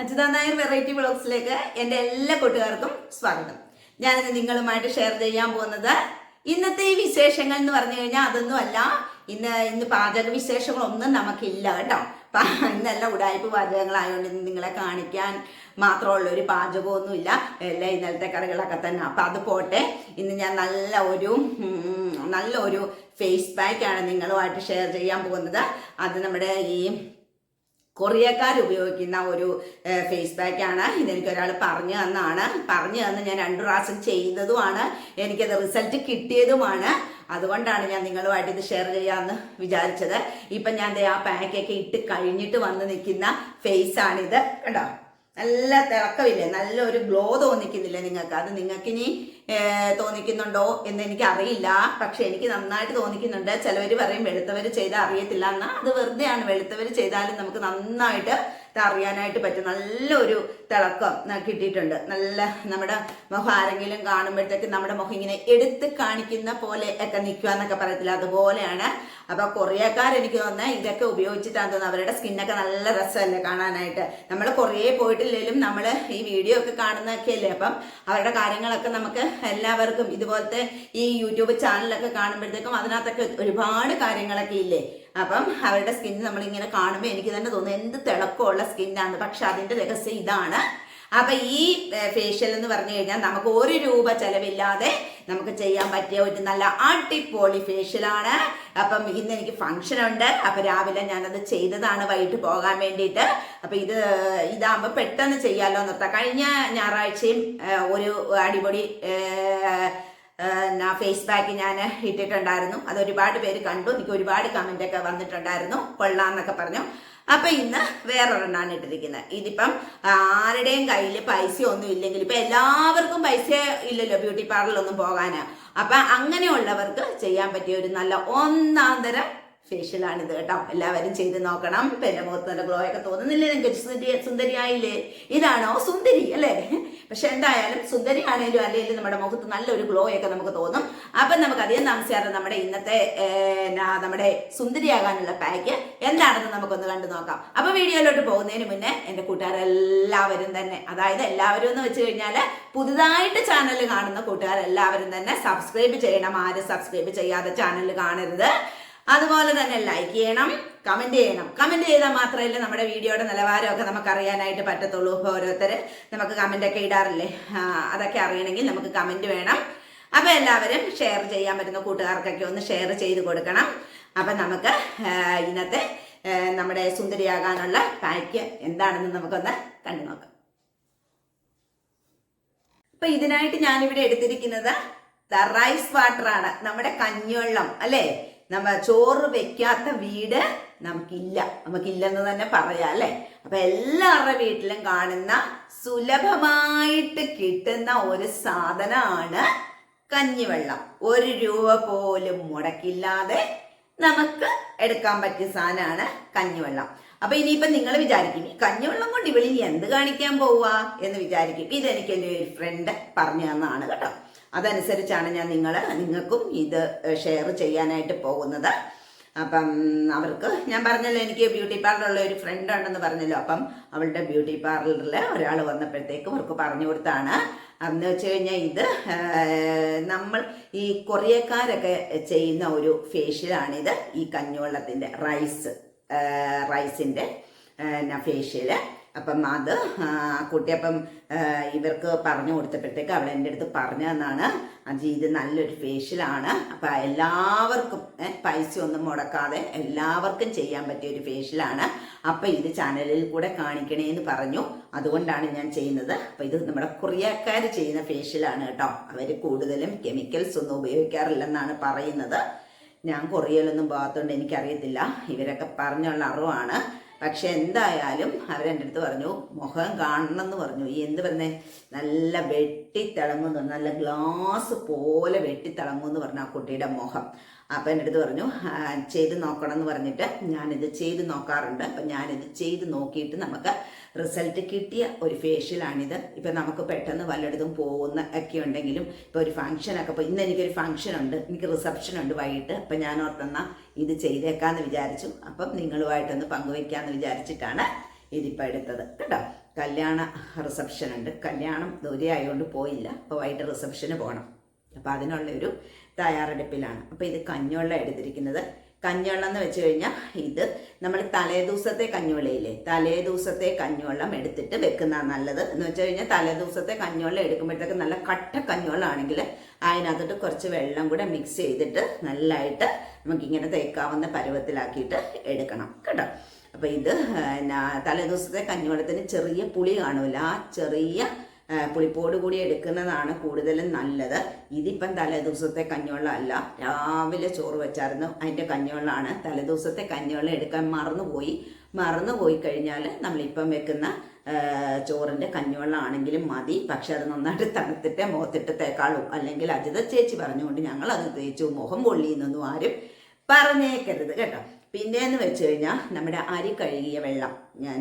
Achyuta Nair variety ബ്ലോഗ്സിലേക്ക് എന്റെ എല്ലാ കൂട്ടുകാർക്കും സ്വാഗതം. ഞാനിന്ന് നിങ്ങളുമായിട്ട് ഷെയർ ചെയ്യാൻ പോകുന്നത് ഇന്നത്തെ ഈ വിശേഷങ്ങൾ എന്ന് പറഞ്ഞു കഴിഞ്ഞാൽ അതൊന്നും അല്ല. ഇന്ന് ഇന്ന് പാചക വിശേഷങ്ങളൊന്നും നമുക്കില്ല കേട്ടോ. ഇന്നല്ല ഉടായ്പ പാചകങ്ങളായതുകൊണ്ട് ഇന്ന് നിങ്ങളെ കാണിക്കാൻ മാത്രമുള്ള ഒരു പാചകമൊന്നുമില്ല. എല്ലാം ഇന്നലത്തെ കറികളൊക്കെ തന്നെ. അപ്പം അത് പോട്ടെ. ഇന്ന് ഞാൻ നല്ല ഒരു നല്ല ഒരു ഫേസ് പാക്കാണ് നിങ്ങളുമായിട്ട് ഷെയർ ചെയ്യാൻ പോകുന്നത്. അത് നമ്മുടെ ഈ കൊറിയക്കാർ ഉപയോഗിക്കുന്ന ഒരു ഫേസ് പാക്ക് ആണ്. ഇതെനിക്ക് ഒരാൾ പറഞ്ഞു തന്നാണ്. പറഞ്ഞു തന്ന് ഞാൻ രണ്ടു പ്രാവശ്യം ചെയ്തതുമാണ്. എനിക്കത് റിസൾട്ട് കിട്ടിയതുമാണ്. അതുകൊണ്ടാണ് ഞാൻ നിങ്ങളുമായിട്ട് ഇത് ഷെയർ ചെയ്യാമെന്ന് വിചാരിച്ചത്. ഇപ്പം ഞാൻ ആ പാക്കൊക്കെ ഇട്ട് കഴിഞ്ഞിട്ട് വന്ന് നിൽക്കുന്ന ഫേസ് ആണിത്. കണ്ടോ? നല്ല തിളക്കമില്ലേ? നല്ലൊരു ഗ്ലോ തോന്നിക്കുന്നില്ലേ നിങ്ങൾക്ക്? അത് നിങ്ങൾക്കിനി തോന്നിക്കുന്നുണ്ടോ എന്ന് എനിക്ക് അറിയില്ല പക്ഷെ എനിക്ക് നന്നായിട്ട് തോന്നിക്കുന്നുണ്ട്. ചിലവർ പറയും വെളുത്തവർ ചെയ്താൽ അറിയത്തില്ല എന്നാൽ അത് വെറുതെയാണ്. വെളുത്തവർ ചെയ്താലും നമുക്ക് നന്നായിട്ട് അറിയാനായിട്ട് പറ്റും നല്ലൊരു തിളക്കം കിട്ടിയിട്ടുണ്ട്. നല്ല നമ്മുടെ മുഖം ആരെങ്കിലും കാണുമ്പോഴത്തേക്ക് നമ്മുടെ മുഖം ഇങ്ങനെ എടുത്ത് കാണിക്കുന്ന പോലെ ഒക്കെ നിൽക്കുക എന്നൊക്കെ പറയത്തില്ല? അതുപോലെയാണ്. അപ്പൊ കൊറിയക്കാർ എനിക്ക് തോന്നുന്നത് ഇതൊക്കെ ഉപയോഗിച്ചിട്ടാണ് തോന്നുന്നത് അവരുടെ സ്കിന്നൊക്കെ നല്ല രസമല്ലേ കാണാനായിട്ട്. നമ്മൾ കുറേ പോയിട്ടില്ലെങ്കിലും നമ്മൾ ഈ വീഡിയോ ഒക്കെ കാണുന്നതൊക്കെ അല്ലേ? അപ്പം അവരുടെ കാര്യങ്ങളൊക്കെ നമുക്ക് എല്ലാവർക്കും ഇതുപോലത്തെ ഈ യൂട്യൂബ് ചാനലൊക്കെ കാണുമ്പോഴത്തേക്കും അതിനകത്തൊക്കെ ഒരുപാട് കാര്യങ്ങളൊക്കെ ഇല്ലേ? അപ്പം അവരുടെ സ്കിൻ നമ്മളിങ്ങനെ കാണുമ്പോൾ എനിക്ക് തന്നെ തോന്നുന്നു എന്ത് തിളക്കമുള്ള സ്കിന്നാണ് പക്ഷെ അതിന്റെ രഹസ്യം ഇതാണ്. അപ്പൊ ഈ ഫേഷ്യൽ എന്ന് പറഞ്ഞു കഴിഞ്ഞാൽ നമുക്ക് ഒരു രൂപ ചെലവില്ലാതെ നമുക്ക് ചെയ്യാൻ പറ്റിയ ഒരു നല്ല അടിപൊളി ഫേഷ്യലാണ് അപ്പം ഇന്ന് എനിക്ക് ഫംഗ്ഷൻ ഉണ്ട്. അപ്പൊ രാവിലെ ഞാനത് ചെയ്തതാണ് വൈകിട്ട് പോകാൻ വേണ്ടിയിട്ട്. അപ്പൊ ഇത് ഇതാകുമ്പോൾ പെട്ടെന്ന് ചെയ്യാമല്ലോ നിർത്താം കഴിഞ്ഞ ഞായറാഴ്ചയും ഒരു അടിപൊളി ആ, ഫേസ് ഞാൻ ഇട്ടിട്ടുണ്ടായിരുന്നു. അത് ഒരുപാട് പേര് കണ്ടു. എനിക്ക് ഒരുപാട് കമന്റൊക്കെ വന്നിട്ടുണ്ടായിരുന്നു. കൊള്ളാന്നൊക്കെ പറഞ്ഞു. അപ്പൊ ഇന്ന് വേറൊരെണ്ണാണ് ഇട്ടിരിക്കുന്നത്. ഇതിപ്പം ആരുടെയും കയ്യിൽ പൈസ ഒന്നും ഇല്ലെങ്കിൽ ഇപ്പൊ എല്ലാവർക്കും പൈസ ഇല്ലല്ലോ ബ്യൂട്ടി പാർലറിലൊന്നും പോകാന്. അപ്പൊ അങ്ങനെയുള്ളവർക്ക് ചെയ്യാൻ പറ്റിയ ഒരു നല്ല ഒന്നാം തരം ഫേഷ്യലാണിത് കേട്ടോ. എല്ലാവരും ചെയ്ത് നോക്കണം. പിന്നെ മുഖത്ത് നല്ല ഗ്ലോ ഒക്കെ തോന്നുന്നില്ലേ? നിങ്ങൾക്ക് സുന്ദരി സുന്ദരിയായില്ലേ? ഇതാണോ? സുന്ദരി അല്ലേ? പക്ഷെ എന്തായാലും സുന്ദരി ആണെങ്കിലും അല്ലെങ്കിൽ നമ്മുടെ മുഖത്ത് നല്ലൊരു ഗ്ലോ ഒക്കെ നമുക്ക് തോന്നും. അപ്പം നമുക്ക് അധികം താമസിയാതെ നമ്മുടെ ഇന്നത്തെ നമ്മുടെ സുന്ദരിയാകാനുള്ള പാക്ക് എന്താണെന്ന് നമുക്കൊന്ന് കണ്ടു നോക്കാം. അപ്പൊ വീഡിയോയിലോട്ട് പോകുന്നതിന് മുന്നേ എന്റെ കൂട്ടുകാരെല്ലാവരും തന്നെ അതായത് എല്ലാവരും എന്ന് വെച്ച് കഴിഞ്ഞാൽ പുതുതായിട്ട് ചാനൽ കാണുന്ന കൂട്ടുകാരെല്ലാവരും തന്നെ സബ്സ്ക്രൈബ് ചെയ്യണം. ആരും സബ്സ്ക്രൈബ് ചെയ്യാതെ ചാനൽ കാണരുത്. അതുപോലെ തന്നെ ലൈക്ക് ചെയ്യണം കമന്റ് ചെയ്യണം. കമന്റ് ചെയ്താൽ മാത്രമല്ലേ നമ്മുടെ വീഡിയോയുടെ നിലവാരമൊക്കെ നമുക്ക് അറിയാനായിട്ട് പറ്റത്തുള്ളൂ. ഇപ്പോൾ ഓരോരുത്തർ നമുക്ക് കമന്റ് ഒക്കെ ഇടാറില്ലേ? അതൊക്കെ അറിയണമെങ്കിൽ നമുക്ക് കമന്റ് വേണം. അപ്പോൾ എല്ലാവരും ഷെയർ ചെയ്യാൻ പറ്റുന്ന കൂട്ടുകാർക്കൊക്കെ ഒന്ന് ഷെയർ ചെയ്ത് കൊടുക്കണം. അപ്പം നമുക്ക് ഇന്നത്തെ നമ്മുടെ സുന്ദരിയാകാനുള്ള പാക്ക് എന്താണെന്ന് നമുക്കൊന്ന് കണ്ടു നോക്കാം. അപ്പൊ ഇതിനായിട്ട് ഞാനിവിടെ എടുത്തിരിക്കുന്നത് ദ റൈസ് വാട്ടർ ആണ് നമ്മുടെ കഞ്ഞിവെള്ളം അല്ലേ? നമ്മ ചോറ് വെക്കാത്ത വീട് നമുക്കില്ല. നമുക്കില്ലെന്ന് തന്നെ പറയാം അല്ലേ? അപ്പൊ എല്ലാവരുടെ വീട്ടിലും കാണുന്ന സുലഭമായിട്ട് കിട്ടുന്ന ഒരു സാധനമാണ് കഞ്ഞിവെള്ളം. ഒരു രൂപ പോലും മുടക്കില്ലാതെ നമുക്ക് എടുക്കാൻ പറ്റിയ സാധനമാണ് കഞ്ഞിവെള്ളം. അപ്പൊ ഇനിയിപ്പൊ നിങ്ങൾ വിചാരിക്കും ഈ കഞ്ഞിവെള്ളം കൊണ്ട് ഇവളിൽ എന്ത് കാണിക്കാൻ പോവുക എന്ന് വിചാരിക്കും. ഇതെനിക്ക് എന്റെ ഒരു ഫ്രണ്ട് പറഞ്ഞു തന്നാണ് കേട്ടോ. അതനുസരിച്ചാണ് ഞാൻ നിങ്ങൾ നിങ്ങൾക്കും ഇത് ഷെയർ ചെയ്യാനായിട്ട് പോകുന്നത്. അപ്പം അവർക്ക് ഞാൻ പറഞ്ഞല്ലോ എനിക്ക് ബ്യൂട്ടി പാർലറുള്ള ഒരു ഫ്രണ്ട് ഉണ്ടെന്ന് പറഞ്ഞല്ലോ. അപ്പം അവളുടെ ബ്യൂട്ടി പാർലറിൽ ഒരാൾ വന്നപ്പോഴത്തേക്കും അവർക്ക് പറഞ്ഞു കൊടുത്താണ്. അന്ന് വെച്ച് കഴിഞ്ഞാൽ ഇത് നമ്മൾ ഈ കൊറിയക്കാരൊക്കെ ചെയ്യുന്ന ഒരു ഫേഷ്യലാണിത് ഈ കഞ്ഞുവെള്ളത്തിന്റെ റൈസ് റൈസിന്റെ ഫേഷ്യൽ അപ്പം അത് ആ, കുട്ടി അപ്പം ഇവർക്ക് പറഞ്ഞു കൊടുത്തപ്പോഴത്തേക്ക് അവൾ എന്റെ അടുത്ത് പറഞ്ഞു തന്നാണ് അജി ഇത് നല്ലൊരു ഫേഷ്യലാണ് അപ്പം എല്ലാവർക്കും പൈസ ഒന്നും മുടക്കാതെ എല്ലാവർക്കും ചെയ്യാൻ പറ്റിയ ഒരു ഫേഷ്യലാണ് അപ്പം ഇത് ചാനലിൽ കൂടെ കാണിക്കണേന്ന് പറഞ്ഞു. അതുകൊണ്ടാണ് ഞാൻ ചെയ്യുന്നത്. അപ്പം ഇത് നമ്മുടെ കൊറിയക്കാർ ചെയ്യുന്ന ഫേഷ്യലാണ് കേട്ടോ. അവർ കൂടുതലും കെമിക്കൽസ് ഒന്നും ഉപയോഗിക്കാറില്ലെന്നാണ് പറയുന്നത്. ഞാൻ കൊറിയയിലൊന്നും പോകാത്തതുകൊണ്ട് എനിക്കറിയത്തില്ല. ഇവരൊക്കെ പറഞ്ഞുള്ള അറിവാണ്. പക്ഷെ എന്തായാലും അവരെന്റെ അടുത്ത് പറഞ്ഞു മുഖം കാണണം എന്ന് പറഞ്ഞു. ഈ എന്ത് പറഞ്ഞേ നല്ല വെട്ടിത്തിളങ്ങുന്നു നല്ല ഗ്ലാസ് പോലെ വെട്ടിത്തിളങ്ങുമെന്ന് പറഞ്ഞു ആ കുട്ടിയുടെ മുഖം. അപ്പം എന്റെ അടുത്ത് പറഞ്ഞു "ആ, ചെയ്ത് നോക്കണം എന്ന് പറഞ്ഞിട്ട് ഞാനിത് ചെയ്ത് നോക്കാറുണ്ട്. അപ്പം ഞാനിത് ചെയ്ത് നോക്കിയിട്ട് നമുക്ക് റിസൾട്ട് കിട്ടിയ ഒരു ഫേഷ്യലാണിത് ഇപ്പം നമുക്ക് പെട്ടെന്ന് വല്ലയിടത്തും പോകുന്ന ഒക്കെ ഉണ്ടെങ്കിലും ഇപ്പോൾ ഒരു ഫംഗ്ഷനൊക്കെ ഇപ്പോൾ ഇന്ന് എനിക്കൊരു ഫംഗ്ഷൻ ഉണ്ട് എനിക്ക് റിസപ്ഷൻ ഉണ്ട് വൈകിട്ട്. അപ്പം ഞാൻ ഓർത്തെന്നാ ഇത് ചെയ്തേക്കാമെന്ന് വിചാരിച്ചു. അപ്പം നിങ്ങളുമായിട്ടൊന്ന് പങ്കുവയ്ക്കാമെന്ന് വിചാരിച്ചിട്ടാണ് ഇതിപ്പോൾ എടുത്തത്. കേട്ടോ? കല്യാണ റിസപ്ഷൻ ഉണ്ട്. കല്യാണം ദൂരെ ആയതുകൊണ്ട് പോയില്ല. അപ്പോൾ വൈകിട്ട് റിസപ്ഷന് പോകണം അപ്പോൾ അതിനുള്ള ഒരു തയ്യാറെടുപ്പിലാണ്. അപ്പോൾ ഇത് കഞ്ഞുവെള്ളം എടുത്തിരിക്കുന്നത്. കഞ്ഞുവെള്ളം എന്ന് വെച്ച് കഴിഞ്ഞാൽ ഇത് നമ്മൾ തലേ ദിവസത്തെ കഞ്ഞുവെള്ളയില്ലേ? തലേ ദിവസത്തെ കഞ്ഞുവെള്ളം എടുത്തിട്ട് വെക്കുന്ന നല്ലത്. എന്ന് വെച്ച് കഴിഞ്ഞാൽ തലേ ദിവസത്തെ കഞ്ഞുവെള്ളം എടുക്കുമ്പോഴത്തേക്ക് നല്ല കട്ട കഞ്ഞുവെള്ളം ആണെങ്കിൽ അതിനകത്തോട്ട് കുറച്ച് വെള്ളം കൂടെ മിക്സ് ചെയ്തിട്ട് നല്ലതായിട്ട് നമുക്കിങ്ങനെ തേക്കാവുന്ന പരുവത്തിലാക്കിയിട്ട് എടുക്കണം. കേട്ടോ? അപ്പോൾ ഇത് തലേദിവസത്തെ തലേ ദിവസത്തെ കഞ്ഞുവെള്ളത്തിന് ചെറിയ പുളി കാണുമല്ലോ? ആ ചെറിയ പുളിപ്പോട് കൂടി എടുക്കുന്നതാണ് കൂടുതലും നല്ലത്. ഇതിപ്പം തലേ ദിവസത്തെ കഞ്ഞിവെള്ളം രാവിലെ ചോറ് വെച്ചായിരുന്നു അതിന്റെ കഞ്ഞിവെള്ളമാണ്. തലേ ദിവസത്തെ കഞ്ഞിവെള്ളം എടുക്കാൻ മറന്നുപോയി. മറന്നുപോയി കഴിഞ്ഞാൽ നമ്മളിപ്പം വെക്കുന്ന ചോറിന്റെ കഞ്ഞിവെള്ളം ആണെങ്കിലും മതി. പക്ഷെ അത് നന്നായിട്ട് തണുത്തിട്ട് മുഖത്തിട്ട് തേക്കാളൂ അല്ലെങ്കിൽ അജിത ചേച്ചി പറഞ്ഞുകൊണ്ട് ഞങ്ങൾ അത് തേച്ചു. മുഖം പൊള്ളിയെന്നൊന്നും ആരും പറഞ്ഞേക്കരുത് കേട്ടോ. പിന്നെയെന്ന് വെച്ച് കഴിഞ്ഞാൽ നമ്മുടെ അരി കഴുകിയ വെള്ളം. ഞാൻ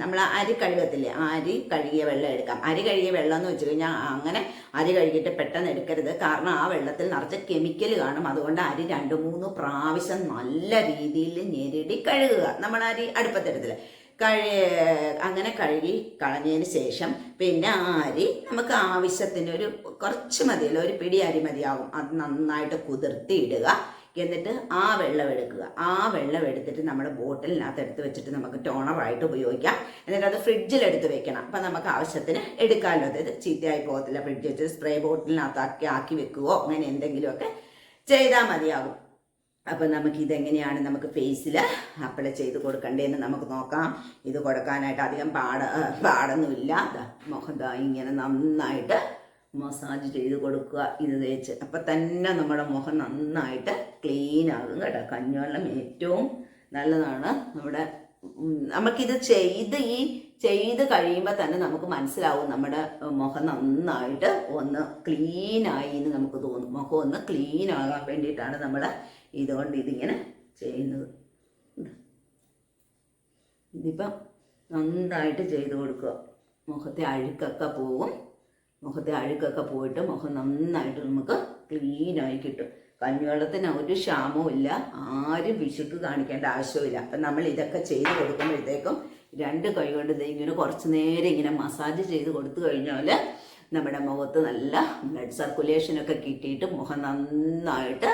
നമ്മൾ അരി കഴുകത്തില്ലേ? അരി കഴുകിയ വെള്ളം എടുക്കാം. അരി കഴുകിയ വെള്ളം എന്ന് വെച്ച് കഴിഞ്ഞാൽ അങ്ങനെ അരി കഴുകിയിട്ട് പെട്ടെന്ന് എടുക്കരുത്. കാരണം ആ വെള്ളത്തിൽ നിറച്ച കെമിക്കൽ കാണും. അതുകൊണ്ട് അരി രണ്ട് മൂന്ന് പ്രാവശ്യം നല്ല രീതിയിൽ ഞെരടി കഴുകുക. നമ്മൾ അരി അടുപ്പത്തെടുത്തില്ല കഴി അങ്ങനെ കഴുകി കളഞ്ഞതിന് ശേഷം പിന്നെ ആ അരി നമുക്ക് ആവശ്യത്തിന് ഒരു കുറച്ച് മതിയല്ലോ. ഒരു പിടി അരി മതിയാവും. അത് നന്നായിട്ട് കുതിർത്തി ഇടുക എന്നിട്ട് ആ വെള്ളം എടുക്കുക. ആ വെള്ളം എടുത്തിട്ട് നമ്മുടെ ബോട്ടിലിനകത്ത് എടുത്ത് വെച്ചിട്ട് നമുക്ക് ടോണറായിട്ട് ഉപയോഗിക്കാം. എന്നിട്ട് അത് ഫ്രിഡ്ജിൽ എടുത്ത് വെക്കണം. അപ്പം നമുക്ക് ആവശ്യത്തിന് എടുക്കാമല്ലോ അതായത് ചീത്തയായി പോകത്തില്ല. ഫ്രിഡ്ജ് വെച്ച് സ്പ്രേ ബോട്ടിലിനകത്താക്കി ആക്കി വെക്കുകയോ അങ്ങനെ എന്തെങ്കിലുമൊക്കെ ചെയ്താൽ മതിയാകും. അപ്പം നമുക്ക് ഇതെങ്ങനെയാണ് നമുക്ക് ഫേസിൽ അപ്ലൈ ചെയ്ത് കൊടുക്കേണ്ടതെന്ന് നമുക്ക് നോക്കാം. ഇത് കൊടുക്കാനായിട്ട് അധികം പാട പാടൊന്നുമില്ല. മുഖം ഇങ്ങനെ നന്നായിട്ട് മസാജ് ചെയ്ത് കൊടുക്കുക. ഇത് തേച്ച്. അപ്പം തന്നെ നമ്മുടെ മുഖം നന്നായിട്ട് ക്ലീൻ ആകും കേട്ടോ. കഞ്ഞിവെള്ളം ഏറ്റവും നല്ലതാണ് നമ്മുടെ നമുക്കിത് ചെയ്ത് ഈ ചെയ്ത് കഴിയുമ്പോൾ തന്നെ നമുക്ക് മനസ്സിലാവും നമ്മുടെ മുഖം നന്നായിട്ട് ഒന്ന് ക്ലീനായി എന്ന് നമുക്ക് തോന്നും. മുഖം ഒന്ന് ക്ലീൻ ആകാൻ വേണ്ടിയിട്ടാണ് നമ്മൾ ഇതുകൊണ്ട് ഇതിങ്ങനെ ചെയ്യുന്നത്. ഇതിപ്പം നന്നായിട്ട് ചെയ്ത് കൊടുക്കുക. മുഖത്തെ അഴുക്കൊക്കെ പോകും മുഖത്തെ അഴുക്കൊക്കെ പോയിട്ട് മുഖം നന്നായിട്ട് നമുക്ക് ക്ലീനായി കിട്ടും. കഞ്ഞിവെള്ളത്തിന് ഒരു ക്ഷാമവും ഇല്ല. ആരും വിശുക്ക് കാണിക്കേണ്ട ആവശ്യമില്ല അപ്പം നമ്മൾ ഇതൊക്കെ ചെയ്ത് കൊടുക്കുമ്പോഴത്തേക്കും രണ്ട് കൈ കൊണ്ട് ഇങ്ങനെ കുറച്ച് നേരം ഇങ്ങനെ മസാജ് ചെയ്ത് കൊടുത്തു കഴിഞ്ഞാൽ നമ്മുടെ മുഖത്ത് നല്ല ബ്ലഡ് സർക്കുലേഷനൊക്കെ കിട്ടിയിട്ട് മുഖം നന്നായിട്ട്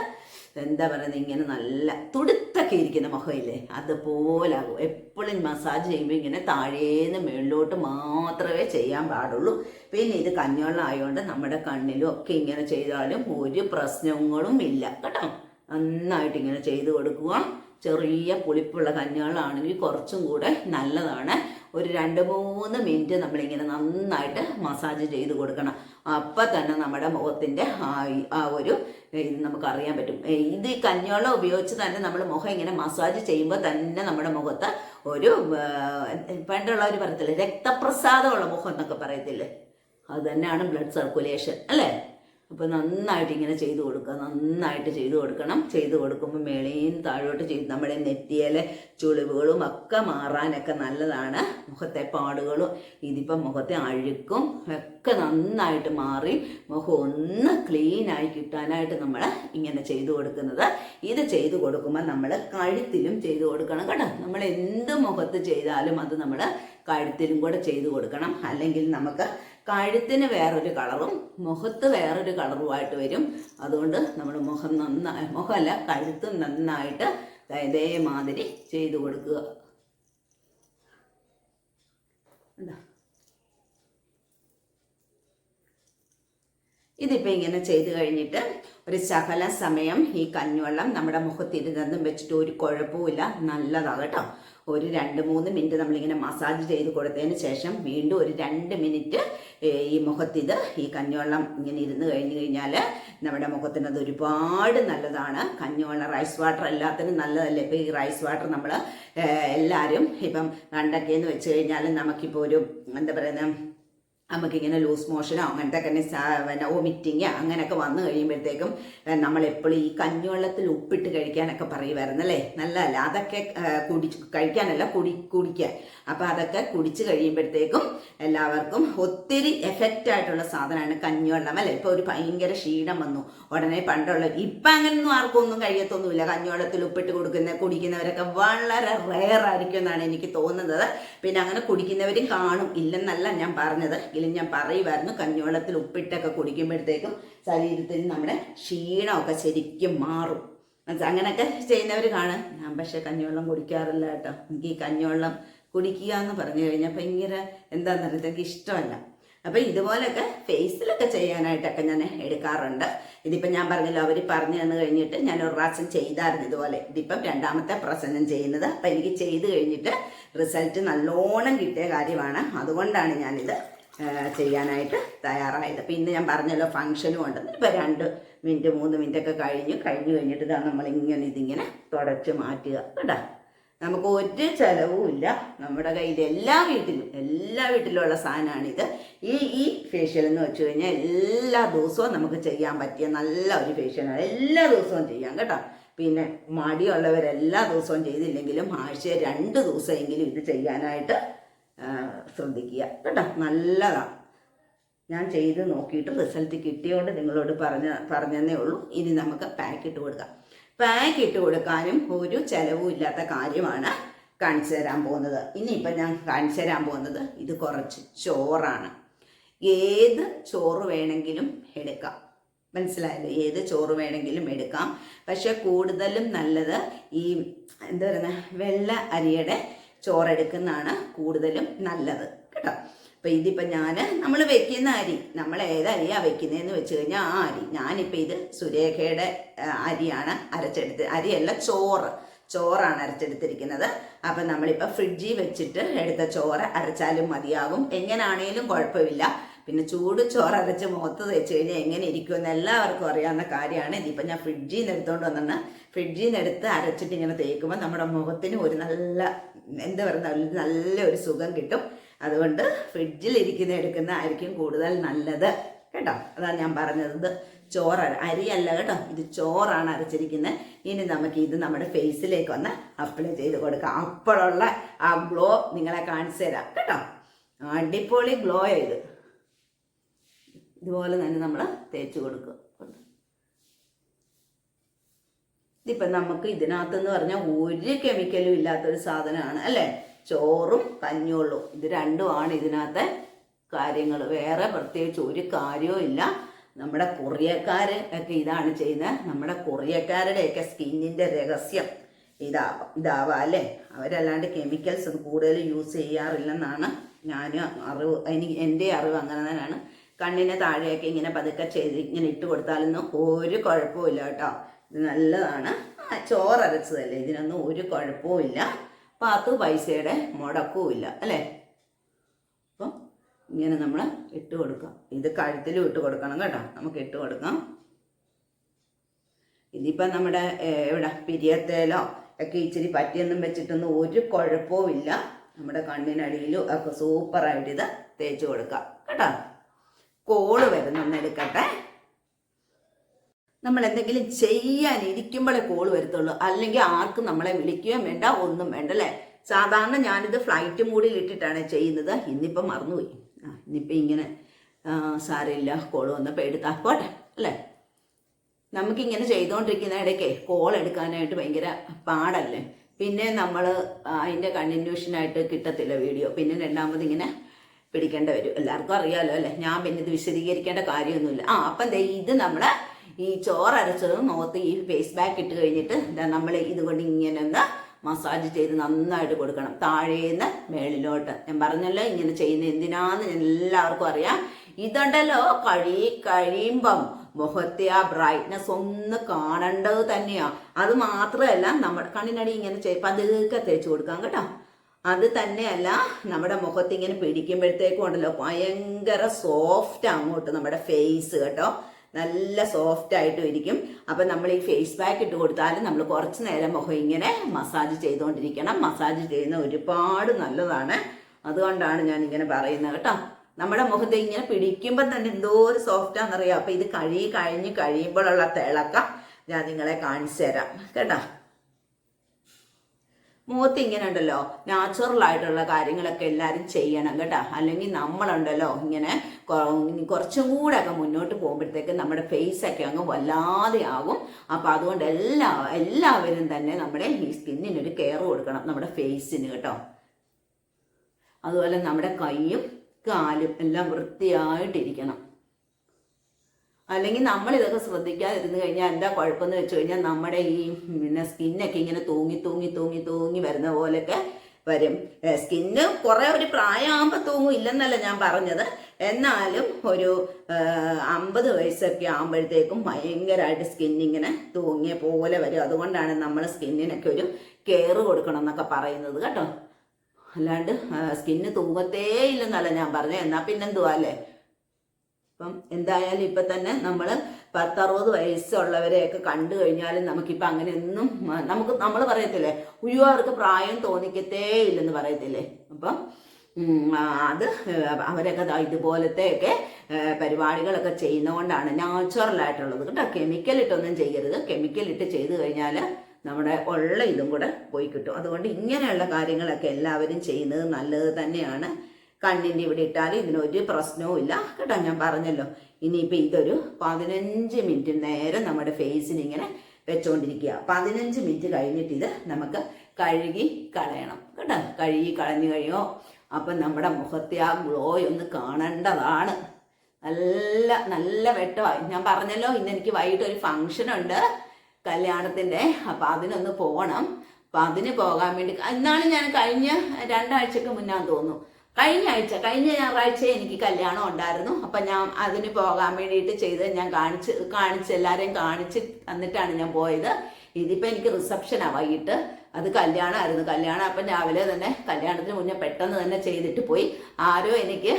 എന്താ പറയുന്നത്? ഇങ്ങനെ നല്ല തുടുത്തൊക്കെ ഇരിക്കുന്ന മുഖമില്ലേ? അതുപോലാകും. എപ്പോഴും മസാജ് ചെയ്യുമ്പോൾ ഇങ്ങനെ താഴേന്ന് മുകളിലോട്ട് മാത്രമേ ചെയ്യാൻ പാടുള്ളൂ. പിന്നെ ഇത് കഞ്ഞവെള്ളം ആയതുകൊണ്ട് നമ്മുടെ കണ്ണിലും ഒക്കെ ഇങ്ങനെ ചെയ്താലും ഒരു പ്രശ്നങ്ങളും ഇല്ല. കേട്ടോ? നന്നായിട്ട് ഇങ്ങനെ ചെയ്ത് കൊടുക്കുക. ചെറിയ പുളിപ്പുള്ള കഞ്ഞിവെള്ളമാണെങ്കിൽ കുറച്ചും കൂടെ നല്ലതാണ്. ഒരു രണ്ട് മൂന്ന് മിനിറ്റ് നമ്മളിങ്ങനെ നന്നായിട്ട് മസാജ് ചെയ്ത് കൊടുക്കണം. അപ്പം തന്നെ നമ്മുടെ മുഖത്തിന്റെ ആ ഒരു ഇത് നമുക്കറിയാൻ പറ്റും. ഇത് ഈ കഞ്ഞിവെള്ളം ഉപയോഗിച്ച് തന്നെ നമ്മൾ മുഖം ഇങ്ങനെ മസാജ് ചെയ്യുമ്പോൾ തന്നെ നമ്മുടെ മുഖത്ത് ഒരു പണ്ടുള്ളവർ പറയത്തില്ലേ രക്തപ്രസാദമുള്ള മുഖം എന്നൊക്കെ പറയത്തില്ലേ? അത് തന്നെയാണ് ബ്ലഡ് സർക്കുലേഷൻ അല്ലേ? അപ്പോൾ നന്നായിട്ട് ഇങ്ങനെ ചെയ്ത് കൊടുക്കുക. നന്നായിട്ട് ചെയ്ത് കൊടുക്കണം. ചെയ്ത് കൊടുക്കുമ്പോൾ മേളയും താഴോട്ട് ചെയ്ത് നമ്മുടെ നെറ്റിയിലെ ചുളിവുകളും ഒക്കെ മാറാനൊക്കെ നല്ലതാണ്. മുഖത്തെ പാടുകളും ഇതിപ്പം മുഖത്തെ അഴുക്കും ഒക്കെ നന്നായിട്ട് മാറി മുഖം ഒന്ന് ക്ലീനായി കിട്ടാനായിട്ട് നമ്മൾ ഇങ്ങനെ ചെയ്ത് കൊടുക്കുന്നത്. ഇത് ചെയ്ത് കൊടുക്കുമ്പോൾ നമ്മൾ കഴുത്തിലും ചെയ്ത് കൊടുക്കണം കേട്ടോ. നമ്മൾ എന്ത് മുഖത്ത് ചെയ്താലും അത് നമ്മൾ കഴുത്തിലും കൂടെ ചെയ്ത് കൊടുക്കണം. അല്ലെങ്കിൽ നമുക്ക് കഴുത്തിന് വേറൊരു കളറും മുഖത്ത് വേറൊരു കളറുമായിട്ട് വരും. അതുകൊണ്ട് നമ്മൾ മുഖം നന്നായി മുഖമല്ല കഴുത്ത് നന്നായിട്ട് ഇതേമാതിരി ചെയ്തു കൊടുക്കുക? ഇതിപ്പോൾ ഇങ്ങനെ ചെയ്ത് കഴിഞ്ഞിട്ട് ഒരു ശകല സമയം ഈ കഞ്ഞുവെള്ളം നമ്മുടെ മുഖത്തിരുന്നെന്നും വെച്ചിട്ട് ഒരു കുഴപ്പമില്ല നല്ലതാണ് കേട്ടോ. ഒരു രണ്ട് മൂന്ന് മിനിറ്റ് നമ്മളിങ്ങനെ മസാജ് ചെയ്ത് കൊടുത്തതിന് ശേഷം വീണ്ടും ഒരു രണ്ട് മിനിറ്റ് ഈ മുഖത്തിത് ഈ കഞ്ഞോളം ഇങ്ങനെ ഇരുന്ന് കഴിഞ്ഞ് കഴിഞ്ഞാൽ നമ്മുടെ മുഖത്തിന് അത് ഒരുപാട് നല്ലതാണ്. കഞ്ഞോളം റൈസ് വാട്ടർ എല്ലാത്തിനും നല്ലതല്ലേ? ഇപ്പോൾ ഈ റൈസ് വാട്ടർ നമ്മൾ എല്ലാവരും ഇപ്പം പണ്ടൊക്കെ എന്ന് വെച്ച് കഴിഞ്ഞാൽ നമുക്കിപ്പോൾ ഒരു എന്താ പറയുന്നത് നമുക്കിങ്ങനെ ലൂസ് മോഷനോ അങ്ങനത്തെ തന്നെ പിന്നെ വോമിറ്റിങ് അങ്ങനെയൊക്കെ വന്നു കഴിയുമ്പോഴത്തേക്കും നമ്മൾ നമ്മളെപ്പോഴും ഈ കഞ്ഞിവെള്ളത്തിൽ ഉപ്പിട്ട് കഴിക്കാനൊക്കെ പറയുമായിരുന്നല്ലേ നല്ലതല്ല? അതൊക്കെ കുടി കഴിക്കാനല്ല കുടി കുടിക്കാൻ. അപ്പം അതൊക്കെ കുടിച്ച് കഴിയുമ്പോഴത്തേക്കും എല്ലാവർക്കും ഒത്തിരി എഫക്റ്റ് ആയിട്ടുള്ള സാധനമാണ് കഞ്ഞിവെള്ളം അല്ലേ? ഇപ്പോൾ ഒരു ഭയങ്കര ക്ഷീണം വന്നു. ഉടനെ പണ്ടുള്ള ഇപ്പം അങ്ങനെയൊന്നും ആർക്കും ഒന്നും കഴിയത്തൊന്നുമില്ല. കഞ്ഞിവെള്ളത്തിൽ ഉപ്പിട്ട് കൊടുക്കുന്ന കുടിക്കുന്നവരൊക്കെ വളരെ റെയർ ആയിരിക്കും എന്നാണ് എനിക്ക് തോന്നുന്നത്. പിന്നെ അങ്ങനെ കുടിക്കുന്നവരും കാണും. ഇല്ലെന്നല്ല ഞാൻ പറഞ്ഞത്. എങ്കിലും ഞാൻ പറയുമായിരുന്നു കഞ്ഞിവെള്ളത്തിൽ ഉപ്പിട്ടൊക്കെ കുടിക്കുമ്പോഴത്തേക്കും ശരീരത്തിൽ നമ്മുടെ ക്ഷീണമൊക്കെ ശരിക്കും മാറും. അങ്ങനെയൊക്കെ ചെയ്യുന്നവർ കാണാം. ഞാൻ പക്ഷേ കഞ്ഞിവെള്ളം കുടിക്കാറില്ല കേട്ടോ. എനിക്ക് ഈ കഞ്ഞിവെള്ളം കുടിക്കുക എന്ന് പറഞ്ഞു കഴിഞ്ഞാൽ ഭയങ്കര എന്താണെന്ന് പറയുന്നത് എനിക്ക് ഇഷ്ടമല്ല. അപ്പം ഇതുപോലെയൊക്കെ ഫേസിലൊക്കെ ചെയ്യാനായിട്ടൊക്കെ ഞാൻ എടുക്കാറുണ്ട്. ഇതിപ്പം ഞാൻ പറഞ്ഞല്ലോ അവർ പറഞ്ഞു തന്നു കഴിഞ്ഞിട്ട് ഞാൻ ഒരു പ്രാവശ്യം ചെയ്തായിരുന്നു ഇതുപോലെ. ഇതിപ്പം രണ്ടാമത്തെ പ്രസനം ചെയ്യുന്നത്. അപ്പം എനിക്ക് ചെയ്ത് കഴിഞ്ഞിട്ട് റിസൾട്ട് നല്ലോണം കിട്ടിയ കാര്യമാണ്. അതുകൊണ്ടാണ് ഞാനിത് ചെയ്യാനായിട്ട് തയ്യാറായത്. അപ്പം ഇന്ന് ഞാൻ പറഞ്ഞല്ലോ ഫംഗ്ഷനും ഉണ്ടെന്ന്. ഇപ്പം രണ്ട് മിനിറ്റ് മൂന്ന് മിനിറ്റ് ഒക്കെ കഴിഞ്ഞു കഴിഞ്ഞു കഴിഞ്ഞിട്ട് ഇതാ നമ്മളിങ്ങനെ ഇതിങ്ങനെ തുടച്ച് മാറ്റുക കേട്ടോ. നമുക്ക് ഒരു ചിലവും ഇല്ല. നമ്മുടെ കയ്യിൽ എല്ലാ വീട്ടിലും എല്ലാ വീട്ടിലുള്ള സാധനമാണിത്. ഈ ഈ ഫേഷ്യൽ എന്ന് വെച്ച് കഴിഞ്ഞാൽ എല്ലാ ദിവസവും നമുക്ക് ചെയ്യാൻ പറ്റിയ നല്ല ഒരു ഫേഷ്യലാണ് എല്ലാ ദിവസവും ചെയ്യാം കേട്ടോ. പിന്നെ മടിയുള്ളവരെല്ലാ ദിവസവും ചെയ്തില്ലെങ്കിലും ആഴ്ച രണ്ട് ദിവസമെങ്കിലും ഇത് ചെയ്യാനായിട്ട് ശ്രദ്ധിക്കുക. കേട്ടോ നല്ലതാണ് ഞാൻ ചെയ്ത് നോക്കിയിട്ട് റിസൾട്ട് കിട്ടിയോണ്ട് നിങ്ങളോട് പറഞ്ഞ പറഞ്ഞതേ ഉള്ളൂ. ഇനി നമുക്ക് പാക്ക് ഇട്ട് കൊടുക്കാം. പാക്ക് ഇട്ട് കൊടുക്കാനും ഒരു ചെലവും ഇല്ലാത്ത കാര്യമാണ് കാണിച്ചു തരാൻ പോകുന്നത്. ഇനിയിപ്പം ഞാൻ കാണിച്ചു തരാൻ പോകുന്നത് ഇത് കുറച്ച് ചോറാണ്. ഏത് ചോറ് വേണമെങ്കിലും എടുക്കാം. മനസ്സിലായല്ലോ? ഏത് ചോറ് വേണമെങ്കിലും എടുക്കാം. പക്ഷെ കൂടുതലും നല്ലത് ഈ എന്താ പറയുക വെള്ള അരിയുടെ ചോറെടുക്കുന്നതാണ് കൂടുതലും നല്ലത് കേട്ടോ? അപ്പം ഇതിപ്പോൾ ഞാൻ നമ്മൾ വെക്കുന്ന അരി നമ്മൾ ഏത് വെക്കുന്നതെന്ന് വെച്ച് കഴിഞ്ഞാൽ ആ അരി. ഞാനിപ്പോൾ ഇത് സുരേഖയുടെ അരിയാണ് അരച്ചെടുത്ത് അരിയല്ല ചോറ്. ചോറാണ് അരച്ചെടുത്തിരിക്കുന്നത്. അപ്പം നമ്മളിപ്പോൾ ഫ്രിഡ്ജിൽ വെച്ചിട്ട് എടുത്ത ചോറ് അരച്ചാലും മതിയാകും എങ്ങനെയാണേലും കുഴപ്പമില്ല. പിന്നെ ചൂട് ചോറരച്ച് മുഖത്ത് തേച്ച് കഴിഞ്ഞാൽ എങ്ങനെ ഇരിക്കുമെന്ന് എല്ലാവർക്കും അറിയാവുന്ന കാര്യമാണ്. ഇതിപ്പോൾ ഞാൻ ഫ്രിഡ്ജിൽ നിന്ന് എടുത്തുകൊണ്ട് വന്നിട്ട് ഫ്രിഡ്ജിൽ നിന്ന് എടുത്ത് അരച്ചിട്ട് ഇങ്ങനെ തേക്കുമ്പോൾ നമ്മുടെ മുഖത്തിന് ഒരു നല്ല എന്താ പറയുക നല്ലൊരു സുഖം കിട്ടും. അതുകൊണ്ട് ഫ്രിഡ്ജിൽ ഇരിക്കുന്ന എടുക്കുന്ന ആയിരിക്കും കൂടുതൽ നല്ലത്. കേട്ടോ? അതാണ് ഞാൻ പറഞ്ഞത്. ചോറ് അരിയല്ല കേട്ടോ. ഇത് ചോറാണ് അരച്ചിരിക്കുന്നത്. ഇനി നമുക്ക് ഇത് നമ്മുടെ ഫേസിലേക്ക് ഒന്ന് അപ്ലൈ ചെയ്ത് കൊടുക്കാം. അപ്പോഴുള്ള ആ ഗ്ലോ നിങ്ങളെ കാണിച്ചു തരാം. കേട്ടോ? അടിപൊളി ഗ്ലോ ഇത്. ഇതുപോലെ തന്നെ നമ്മൾ തേച്ച് കൊടുക്കുക ഇതിപ്പം നമുക്ക് ഇതിനകത്തെന്ന് പറഞ്ഞാൽ ഒരു കെമിക്കലും ഇല്ലാത്തൊരു സാധനമാണ് അല്ലേ? ചോറും കഞ്ഞുള്ളൂ ഇത് രണ്ടുമാണ് ഇതിനകത്തെ കാര്യങ്ങൾ വേറെ പ്രത്യേകിച്ച് ഒരു കാര്യവും ഇല്ല. നമ്മുടെ കൊറിയക്കാർ ഒക്കെ ഇതാണ് ചെയ്യുന്നത് നമ്മുടെ കൊറിയക്കാരുടെയൊക്കെ സ്കിന്നിന്റെ രഹസ്യം ഇതാവാം ഇതാവാം അല്ലേ? അവരല്ലാണ്ട് കെമിക്കൽസ് കൂടുതൽ യൂസ് ചെയ്യാറില്ലെന്നാണ് ഞാൻ അറിവ് എനിക്ക് എന്റെ അറിവ് അങ്ങനെ തന്നെയാണ്. കണ്ണിന് താഴെയൊക്കെ ഇങ്ങനെ പതുക്കെ ചെയ്ത് ഇങ്ങനെ ഇട്ട് കൊടുത്താലൊന്നും ഒരു കുഴപ്പമില്ല കേട്ടോ. ഇത് നല്ലതാണ്. ആ ചോറരച്ചതല്ലേ ഇതിനൊന്നും ഒരു കുഴപ്പവും ഇല്ല. പത്ത് പൈസയുടെ മുടക്കവും ഇല്ല അല്ലേ? അപ്പം ഇങ്ങനെ നമ്മൾ ഇട്ട് കൊടുക്കാം. ഇത് കഴുത്തിലും ഇട്ട് കൊടുക്കണം കേട്ടോ. നമുക്ക് ഇട്ട് കൊടുക്കാം. ഇതിപ്പം നമ്മുടെ എവിടെ? പിരിയത്തേലോ ഒക്കെ ഇച്ചിരി പറ്റിയൊന്നും വെച്ചിട്ടൊന്നും ഒരു കുഴപ്പവും ഇല്ല. നമ്മുടെ കണ്ണിനടിയിലും ഒക്കെ സൂപ്പറായിട്ട് ഇത് തേച്ച് കൊടുക്കാം. കേട്ടോ? കോൾ വരുന്നൊന്ന് എടുക്കട്ടെ. നമ്മൾ എന്തെങ്കിലും ചെയ്യാൻ ഇരിക്കുമ്പോഴേ കോൾ വരത്തുള്ളൂ. അല്ലെങ്കിൽ ആർക്കും നമ്മളെ വിളിക്കുകയും വേണ്ട ഒന്നും വേണ്ട അല്ലേ? സാധാരണ ഞാനിത് ഫ്ലൈറ്റ് മൂഡിൽ ഇട്ടിട്ടാണ് ചെയ്യുന്നത്. ഇന്നിപ്പം മറന്നുപോയി. ആ ഇന്നിപ്പം ഇങ്ങനെ സാരില്ല കോൾ വന്നപ്പോൾ എടുത്താൽ പോട്ടെ അല്ലേ? നമുക്കിങ്ങനെ ചെയ്തുകൊണ്ടിരിക്കുന്ന ഇടയ്ക്ക് കോൾ എടുക്കാനായിട്ട് ഭയങ്കര പാടല്ലേ? പിന്നെ നമ്മൾ അതിന്റെ കണ്ടിന്യൂഷനായിട്ട് കിട്ടത്തില്ല വീഡിയോ. പിന്നെ രണ്ടാമത് ഇങ്ങനെ പിടിക്കേണ്ടി വരും. എല്ലാവർക്കും അറിയാമല്ലോ അല്ലേ? ഞാൻ പിന്നെ ഇത് വിശദീകരിക്കേണ്ട കാര്യമൊന്നുമില്ല. ആ അപ്പം ദേ ഇത് നമ്മൾ ഈ ചോറരച്ചത് മുഖത്ത് ഈ ഫേസ് ബാക്ക് ഇട്ട് കഴിഞ്ഞിട്ട് നമ്മൾ ഇതുകൊണ്ട് ഇങ്ങനെ ഒന്ന് മസാജ് ചെയ്ത് നന്നായിട്ട് കൊടുക്കണം. താഴേന്ന് മേളിലോട്ട്. ഞാൻ പറഞ്ഞല്ലോ ഇങ്ങനെ ചെയ്യുന്ന എന്തിനാന്ന് ഞാൻ എല്ലാവർക്കും അറിയാം. ഇതുണ്ടല്ലോ കഴി കഴിയുമ്പം മുഖത്തെ ആ ബ്രൈറ്റ്നെസ് ഒന്ന് കാണേണ്ടത് തന്നെയാ. അത് മാത്രമല്ല നമ്മുടെ കണ്ണിനടി ഇങ്ങനെ പതുക്കെ തേച്ച് കൊടുക്കാം കേട്ടോ. അത് തന്നെയല്ല നമ്മുടെ മുഖത്ത് ഇങ്ങനെ പിടിക്കുമ്പോഴത്തേക്കും ഉണ്ടല്ലോ ഭയങ്കര സോഫ്റ്റ് അങ്ങോട്ട് നമ്മുടെ ഫേസ് കേട്ടോ. നല്ല സോഫ്റ്റ് ആയിട്ടും ഇരിക്കും. അപ്പം നമ്മൾ ഈ ഫേസ് പാക്ക് ഇട്ട് കൊടുത്താലും നമ്മൾ കുറച്ച് നേരം മുഖം ഇങ്ങനെ മസാജ് ചെയ്തുകൊണ്ടിരിക്കണം. മസാജ് ചെയ്യുന്ന ഒരുപാട് നല്ലതാണ്. അതുകൊണ്ടാണ് ഞാൻ ഇങ്ങനെ പറയുന്നത് കേട്ടോ. നമ്മുടെ മുഖത്ത് ഇങ്ങനെ പിടിക്കുമ്പോൾ തന്നെ എന്തോ ഒരു സോഫ്റ്റ് ആണെന്നറിയാം. അപ്പൊ ഇത് കഴുകി കഴിഞ്ഞ് കഴിയുമ്പോഴുള്ള തിളക്കം ഞാൻ നിങ്ങളെ കാണിച്ചു തരാം കേട്ടോ. മുഖത്ത് ഇങ്ങനെ ഉണ്ടല്ലോ നാച്ചുറൽ ആയിട്ടുള്ള കാര്യങ്ങളൊക്കെ എല്ലാവരും ചെയ്യണം കേട്ടോ. അല്ലെങ്കിൽ നമ്മളുണ്ടല്ലോ ഇങ്ങനെ കുറച്ചും കൂടെ ഒക്കെ മുന്നോട്ട് പോകുമ്പോഴത്തേക്ക് നമ്മുടെ ഫേസ് ഒക്കെ അങ്ങ് വല്ലാതെ ആകും. അപ്പം അതുകൊണ്ട് എല്ലാ എല്ലാവരും തന്നെ നമ്മുടെ ഈ സ്കിന്നിനൊരു കെയർ കൊടുക്കണം നമ്മുടെ ഫേസിന് കേട്ടോ. അതുപോലെ നമ്മുടെ കൈയും കാലും എല്ലാം വൃത്തിയായിട്ടിരിക്കണം. അല്ലെങ്കിൽ നമ്മൾ ഇതൊക്കെ ശ്രദ്ധിക്കാതിരുന്ന് കഴിഞ്ഞാൽ എന്താ കുഴപ്പമെന്ന് വെച്ച് കഴിഞ്ഞാൽ നമ്മുടെ ഈ പിന്നെ സ്കിന്നൊക്കെ ഇങ്ങനെ തൂങ്ങി തൂങ്ങി തൂങ്ങി തൂങ്ങി വരുന്ന പോലെയൊക്കെ വരും. സ്കിന്ന് കുറേ ഒരു പ്രായമാകുമ്പോൾ തൂങ്ങും ഇല്ലെന്നല്ല ഞാൻ പറഞ്ഞത്. എന്നാലും ഒരു അമ്പത് വയസ്സൊക്കെ ആകുമ്പോഴത്തേക്കും ഭയങ്കരമായിട്ട് സ്കിന്നിങ്ങനെ തൂങ്ങിയ പോലെ വരും. അതുകൊണ്ടാണ് നമ്മൾ സ്കിന്നിനൊക്കെ ഒരു കെയർ കൊടുക്കണം എന്നൊക്കെ പറയുന്നത് കേട്ടോ. അല്ലാണ്ട് സ്കിന്ന് തൂങ്ങത്തേ ഇല്ലെന്നല്ല ഞാൻ പറഞ്ഞത്. എന്നാൽ പിന്നെന്തുവാ അല്ലേ? അപ്പം എന്തായാലും ഇപ്പം തന്നെ നമ്മൾ പത്തറുപത് വയസ്സുള്ളവരെയൊക്കെ കണ്ടു കഴിഞ്ഞാലും നമുക്കിപ്പോൾ അങ്ങനെയൊന്നും നമുക്ക് നമ്മൾ പറയത്തില്ലേ ഉയ്യോ അവർക്ക് പ്രായം തോന്നിക്കത്തേ ഇല്ലെന്ന് പറയത്തില്ലേ? അപ്പം അത് അവരൊക്കെ ഇതുപോലത്തെയൊക്കെ പരിപാടികളൊക്കെ ചെയ്യുന്നതുകൊണ്ടാണ് നാച്ചുറൽ ആയിട്ടുള്ളത് കേട്ടോ. കെമിക്കൽ ഇട്ടൊന്നും ചെയ്യരുത്. കെമിക്കൽ ഇട്ട് ചെയ്തു കഴിഞ്ഞാൽ നമ്മുടെ ഉള്ള ഇതും കൂടെ പോയി കിട്ടും. അതുകൊണ്ട് ഇങ്ങനെയുള്ള കാര്യങ്ങളൊക്കെ എല്ലാവരും ചെയ്യുന്നത് നല്ലത് തന്നെയാണ്. കണ്ണിന്റെ ഇവിടെ ഇട്ടാൽ ഇതിനൊരു പ്രശ്നവും ഇല്ല. കേട്ടോ ഞാൻ പറഞ്ഞല്ലോ. ഇനിയിപ്പോൾ ഇതൊരു പതിനഞ്ച് മിനിറ്റ് നേരം നമ്മുടെ ഫേസിന് ഇങ്ങനെ വെച്ചുകൊണ്ടിരിക്കുക പതിനഞ്ച് മിനിറ്റ് കഴിഞ്ഞിട്ട് ഇത് നമുക്ക് കഴുകി കളയണം. കേട്ടോ കഴുകി കളഞ്ഞു കഴിയുമോ? അപ്പം നമ്മുടെ മുഖത്തെ ആ ഗ്ലോ ഒന്ന് കാണേണ്ടതാണ്. നല്ല നല്ല വെട്ടമായി. ഞാൻ പറഞ്ഞല്ലോ ഇന്ന് എനിക്ക് വൈകിട്ട് ഒരു ഫംഗ്ഷൻ ഉണ്ട് കല്യാണത്തിന്റെ അപ്പം അതിനൊന്ന് പോകണം. അപ്പം അതിന് പോകാൻ വേണ്ടി എന്നാണ് ഞാൻ കഴിഞ്ഞ രണ്ടാഴ്ചക്ക് മുന്നാന്ന് തോന്നുന്നു. കഴിഞ്ഞ ആഴ്ച കഴിഞ്ഞ ഞായറാഴ്ച എനിക്ക് കല്യാണം ഉണ്ടായിരുന്നു. അപ്പം ഞാൻ അതിന് പോകാൻ വേണ്ടിയിട്ട് ചെയ്ത് ഞാൻ കാണിച്ച് കാണിച്ച് എല്ലാവരെയും കാണിച്ച് തന്നിട്ടാണ് ഞാൻ പോയത്. ഇതിപ്പോൾ എനിക്ക് റിസപ്ഷനാണ് വൈകിട്ട്. അത് കല്യാണമായിരുന്നു. കല്യാണം അപ്പം രാവിലെ തന്നെ കല്യാണത്തിന് മുന്നേ പെട്ടെന്ന് തന്നെ ചെയ്തിട്ട് പോയി. ആരോ എനിക്ക്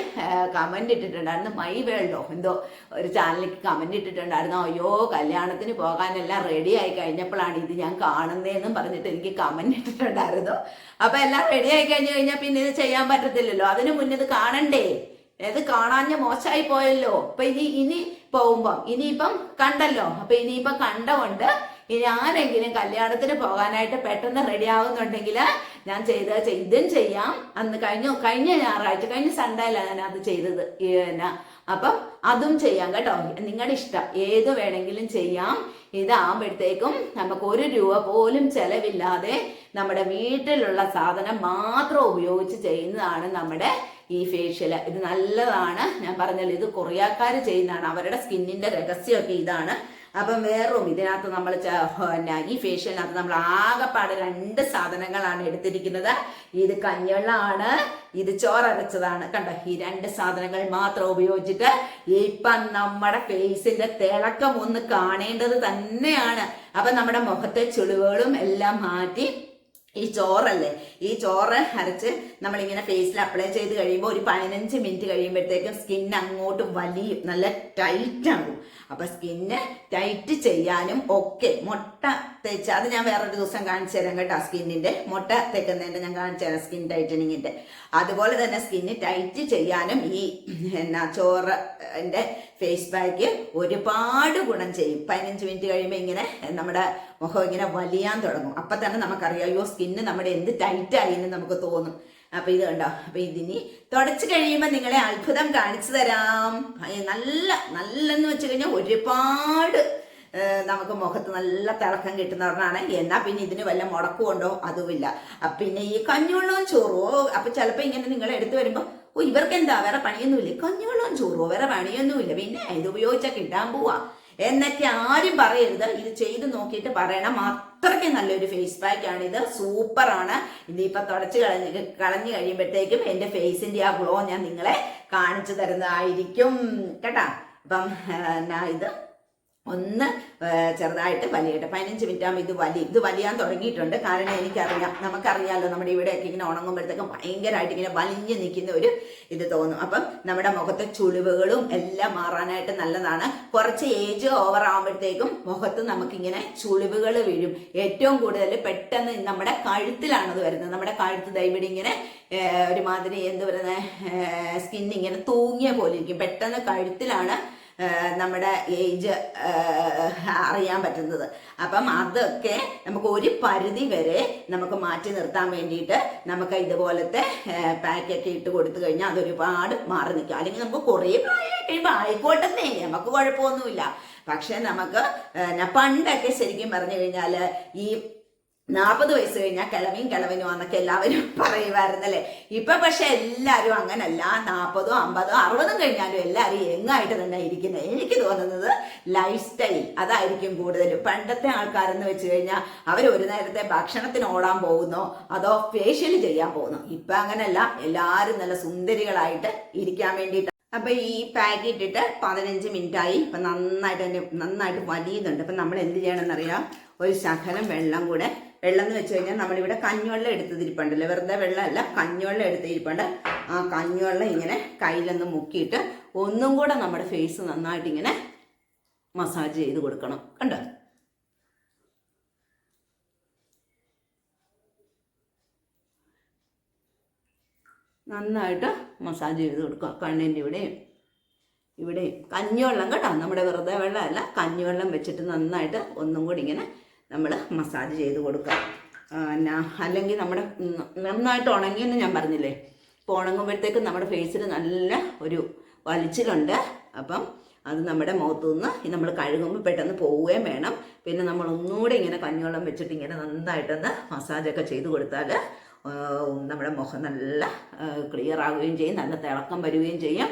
കമന്റ് ഇട്ടിട്ടുണ്ടായിരുന്നു. മൈ വേൾഡോ എന്തോ ഒരു ചാനലിലേക്ക് കമന്റ് ഇട്ടിട്ടുണ്ടായിരുന്നു. അയ്യോ കല്യാണത്തിന് പോകാനെല്ലാം റെഡി ആയി കഴിഞ്ഞപ്പോഴാണ് ഇത് ഞാൻ കാണുന്നതെന്നും പറഞ്ഞിട്ട് എനിക്ക് കമന്റ് ഇട്ടിട്ടുണ്ടായിരുന്നു. അപ്പം എല്ലാം റെഡി ആയി കഴിഞ്ഞ് കഴിഞ്ഞാൽ പിന്നെ ഇത് ചെയ്യാൻ പറ്റത്തില്ലല്ലോ. അതിന് മുന്നേ ഇത് കാണണ്ടേ? ഇത് കാണാഞ്ഞ മോശമായി പോയല്ലോ. അപ്പൊ ഇനി ഇനി പോകുമ്പം ഇനിയിപ്പം കണ്ടല്ലോ. അപ്പൊ ഇനിയിപ്പം കണ്ടകൊണ്ട് ഇനി ആരെങ്കിലും കല്യാണത്തിന് പോകാനായിട്ട് പെട്ടെന്ന് റെഡി ആവുന്നുണ്ടെങ്കിൽ ഞാൻ ചെയ്ത ഇതും ചെയ്യാം. അന്ന് കഴിഞ്ഞ കഴിഞ്ഞ ഞായറാഴ്ച കഴിഞ്ഞ സൺഡേയിലാണ് ഞാൻ അത് ചെയ്തത്. പിന്നെ അപ്പം അതും ചെയ്യാം കേട്ടോ. നിങ്ങളുടെ ഇഷ്ടം. ഏത് വേണമെങ്കിലും ചെയ്യാം. ഇതാകുമ്പോഴത്തേക്കും നമുക്ക് ഒരു രൂപ പോലും ചെലവില്ലാതെ നമ്മുടെ വീട്ടിലുള്ള സാധനം മാത്രം ഉപയോഗിച്ച് ചെയ്യുന്നതാണ് നമ്മുടെ ഈ ഫേഷ്യൽ ഇത് നല്ലതാണ്. ഞാൻ പറഞ്ഞല്ലോ ഇത് കൊറിയാക്കാർ ചെയ്യുന്നതാണ്. അവരുടെ സ്കിന്നിന്റെ രഹസ്യമൊക്കെ ഇതാണ്. അപ്പം വേറും ഇതിനകത്ത് നമ്മൾ പിന്നെ ഈ ഫേഷ്യലിനകത്ത് നമ്മൾ ആകെപ്പാട് രണ്ട് സാധനങ്ങളാണ് എടുത്തിരിക്കുന്നത്. ഇത് കഞ്ഞെള്ളമാണ് ഇത് ചോറരച്ചതാണ് കണ്ടോ ഈ രണ്ട് സാധനങ്ങൾ മാത്രം ഉപയോഗിച്ചിട്ട് ഇപ്പം നമ്മുടെ ഫേസിന്റെ തിളക്കം ഒന്ന് കാണേണ്ടത് തന്നെയാണ്. അപ്പൊ നമ്മുടെ മുഖത്തെ ചുളിവുകളും എല്ലാം മാറ്റി ഈ ചോറല്ലേ? ഈ ചോറ് അരച്ച് നമ്മളിങ്ങനെ ഫേസിൽ അപ്ലൈ ചെയ്ത് കഴിയുമ്പോൾ ഒരു പതിനഞ്ച് മിനിറ്റ് കഴിയുമ്പോഴത്തേക്കും സ്കിൻ അങ്ങോട്ട് വലിയും. നല്ല ടൈറ്റ് ആകും. അപ്പൊ സ്കിന്ന് ടൈറ്റ് ചെയ്യാനും ഒക്കെ മുട്ട തേച്ച് അത് ഞാൻ വേറൊരു ദിവസം കാണിച്ചു തരാം കേട്ടോ സ്കിന്നിന്റെ മുട്ട തേക്കുന്നതിന്റെ ഞാൻ കാണിച്ചു തരാം സ്കിൻ ടൈറ്റനിങ്ങിന്റെ അതുപോലെ തന്നെ സ്കിന്ന് ടൈറ്റ് ചെയ്യാനും ഈ എന്നാ ചോറിന്റെ ഫേസ് പാക്ക് ഒരുപാട് ഗുണം ചെയ്യും. പതിനഞ്ച് മിനിറ്റ് കഴിയുമ്പോൾ ഇങ്ങനെ നമ്മുടെ മുഖം ഇങ്ങനെ വലിയാൻ തുടങ്ങും. അപ്പൊ തന്നെ നമുക്കറിയാം അയ്യോ സ്കിന്ന് നമ്മുടെ എന്ത് ടൈറ്റ് ആയി എന്ന് നമുക്ക് തോന്നും. അപ്പൊ ഇത് കണ്ടോ? അപ്പൊ ഇതിനി തുടച്ചു കഴിയുമ്പോൾ നിങ്ങളെ അത്ഭുതം കാണിച്ചു തരാം. നല്ല നല്ലെന്ന് വെച്ച് കഴിഞ്ഞാൽ ഒരുപാട് നമുക്ക് മുഖത്ത് നല്ല തിളക്കം കിട്ടുന്ന പറഞ്ഞാണ് എന്നാ പിന്നെ ഇതിന് വല്ല മുടക്കമുണ്ടോ? അതുമില്ല. അപ്പൊ പിന്നെ ഈ കഞ്ഞുവെള്ളവും ചോറോ അപ്പൊ ചിലപ്പോ ഇങ്ങനെ നിങ്ങൾ എടുത്തു വരുമ്പോ ഓ ഇവർക്ക് എന്താ? വേറെ പണിയൊന്നുമില്ല? കഞ്ഞുവെള്ളവും ചോറോ വേറെ പണിയൊന്നുമില്ല. പിന്നെ ഇത് ഉപയോഗിച്ചാൽ കിട്ടാൻ പോവാ. എന്നൊക്കെ ആരും പറയരുത്. ഇത് ചെയ്ത് നോക്കിയിട്ട് പറയണം. അത്രയ്ക്ക് നല്ലൊരു ഫേസ് പാക്ക് ആണ് ഇത്. സൂപ്പറാണ് ഇതിപ്പോ തുടച്ച് കളഞ്ഞ് കളഞ്ഞു കഴിയുമ്പോഴത്തേക്കും എന്റെ ഫേസിന്റെ ആ ഗ്ലോ ഞാൻ നിങ്ങളെ കാണിച്ചു തരുന്നതായിരിക്കും. കേട്ടാ? അപ്പം ഇത്? ഒന്ന് ചെറുതായിട്ട് വലിയട്ടെ. പതിനഞ്ച് മിനിറ്റ് ആകുമ്പോൾ ഇത് വലി ഇത് വലിയാൻ തുടങ്ങിയിട്ടുണ്ട്. കാരണം എനിക്കറിയാം നമുക്കറിയാമല്ലോ നമ്മുടെ ഇവിടെയൊക്കെ ഇങ്ങനെ ഉണങ്ങുമ്പോഴത്തേക്കും ഭയങ്കരമായിട്ട് ഇങ്ങനെ വലിഞ്ഞ് നിൽക്കുന്ന ഒരു ഇത് തോന്നും. അപ്പം നമ്മുടെ മുഖത്തെ ചുളിവുകളും എല്ലാം മാറാനായിട്ട് നല്ലതാണ്. കുറച്ച് ഏജ് ഓവർ ആകുമ്പോഴത്തേക്കും മുഖത്ത് നമുക്കിങ്ങനെ ചുളിവുകൾ വീഴും. ഏറ്റവും കൂടുതൽ പെട്ടെന്ന് നമ്മുടെ കഴുത്തിലാണത് വരുന്നത്. നമ്മുടെ കഴുത്ത് ദൈവടി ഇങ്ങനെ ഒരുമാതിരി എന്ത് പറയുന്നത് സ്കിന്നിങ്ങനെ തൂങ്ങിയ പോലെ ഇരിക്കും. പെട്ടെന്ന് കഴുത്തിലാണ് നമ്മുടെ ഏജ് അറിയാൻ പറ്റുന്നത്. അപ്പം അതൊക്കെ നമുക്ക് ഒരു പരിധി വരെ നമുക്ക് മാറ്റി നിർത്താൻ വേണ്ടിയിട്ട് നമുക്ക് ഇതുപോലത്തെ പാക്കൊക്കെ ഇട്ട് കൊടുത്തു കഴിഞ്ഞാൽ അതൊരുപാട് മാറി നിൽക്കും. അല്ലെങ്കിൽ നമുക്ക് കുറേ പ്രായമായി കഴിയുമ്പോൾ ആയിക്കോട്ടെന്നേ. നമുക്ക് കുഴപ്പമൊന്നുമില്ല. പക്ഷെ നമുക്ക് പണ്ടൊക്കെ ശരിക്കും പറഞ്ഞു കഴിഞ്ഞാൽ ഈ നാൽപ്പത് വയസ്സ് കഴിഞ്ഞാൽ കിളവിയും കിളവനും എന്നൊക്കെ എല്ലാവരും പറയുമായിരുന്നല്ലേ ഇപ്പൊ പക്ഷെ എല്ലാവരും അങ്ങനല്ല. നാൽപ്പതോ അമ്പതോ അറുപതും കഴിഞ്ഞാലും എല്ലാവരും എങ്ങായിട്ട് തന്നെ ഇരിക്കുന്നത് എനിക്ക് തോന്നുന്നത് ലൈഫ് സ്റ്റൈൽ അതായിരിക്കും കൂടുതൽ പണ്ടത്തെ ആൾക്കാരെന്ന് വെച്ച് കഴിഞ്ഞാൽ അവർ ഒരു നേരത്തെ ഭക്ഷണത്തിന് ഓടാൻ പോകുന്നോ അതോ ഫേഷ്യൽ ചെയ്യാൻ പോകുന്നു? ഇപ്പൊ അങ്ങനല്ല. എല്ലാവരും നല്ല സുന്ദരികളായിട്ട് ഇരിക്കാൻ വേണ്ടിയിട്ട്. അപ്പൊ ഈ പാക്ക് ഇട്ടിട്ട് പതിനഞ്ച് മിനിറ്റ് ആയി ഇപ്പൊ നന്നായിട്ട് തന്നെ നന്നായിട്ട് വലിയുന്നുണ്ട്. അപ്പൊ നമ്മൾ എന്ത് ചെയ്യണമെന്ന് അറിയാം ഒരു ശകലം വെള്ളം കൂടെ വെള്ളം എന്ന് വെച്ച് കഴിഞ്ഞാൽ നമ്മളിവിടെ കഞ്ഞുവെള്ളം എടുത്തിരിപ്പുണ്ടല്ലോ വെറുതെ വെള്ളമല്ല കഞ്ഞുവെള്ളം എടുത്തിരിപ്പുണ്ട് ആ കഞ്ഞുവെള്ളം ഇങ്ങനെ കയ്യിലൊന്ന് മുക്കിയിട്ട് ഒന്നും കൂടെ നമ്മുടെ ഫേസ് നന്നായിട്ട് ഇങ്ങനെ മസാജ് ചെയ്ത് കൊടുക്കണം. കണ്ടോ? നന്നായിട്ട് മസാജ് ചെയ്ത് കൊടുക്കുക. കണ്ണിന്റെ ഇവിടെയും ഇവിടെയും. കഞ്ഞിവെള്ളം കേട്ടോ? നമ്മുടെ വെറുതെ വെള്ളമല്ല കഞ്ഞിവെള്ളം വെച്ചിട്ട് നന്നായിട്ട് ഒന്നും കൂടി ഇങ്ങനെ നമ്മൾ മസാജ് ചെയ്ത് കൊടുക്കുക എന്നാ അല്ലെങ്കിൽ നമ്മുടെ നന്നായിട്ട് ഉണങ്ങിയെന്ന് ഞാൻ പറഞ്ഞില്ലേ? ഇപ്പോൾ ഉണങ്ങുമ്പോഴത്തേക്കും നമ്മുടെ ഫേസിൽ നല്ല ഒരു വലിച്ചിലുണ്ട്. അപ്പം അത് നമ്മുടെ മുഖത്തു നിന്ന് നമ്മൾ കഴുകുമ്പോൾ പെട്ടെന്ന് പോവുകയും വേണം. പിന്നെ നമ്മൾ ഒന്നുകൂടെ ഇങ്ങനെ കഞ്ഞിവെള്ളം വെച്ചിട്ട് ഇങ്ങനെ നന്നായിട്ടൊന്ന് മസാജൊക്കെ ചെയ്ത് കൊടുത്താൽ നമ്മുടെ മുഖം നല്ല ക്ലിയർ ആവുകയും ചെയ്യും. നല്ല തിളക്കം വരികയും ചെയ്യും.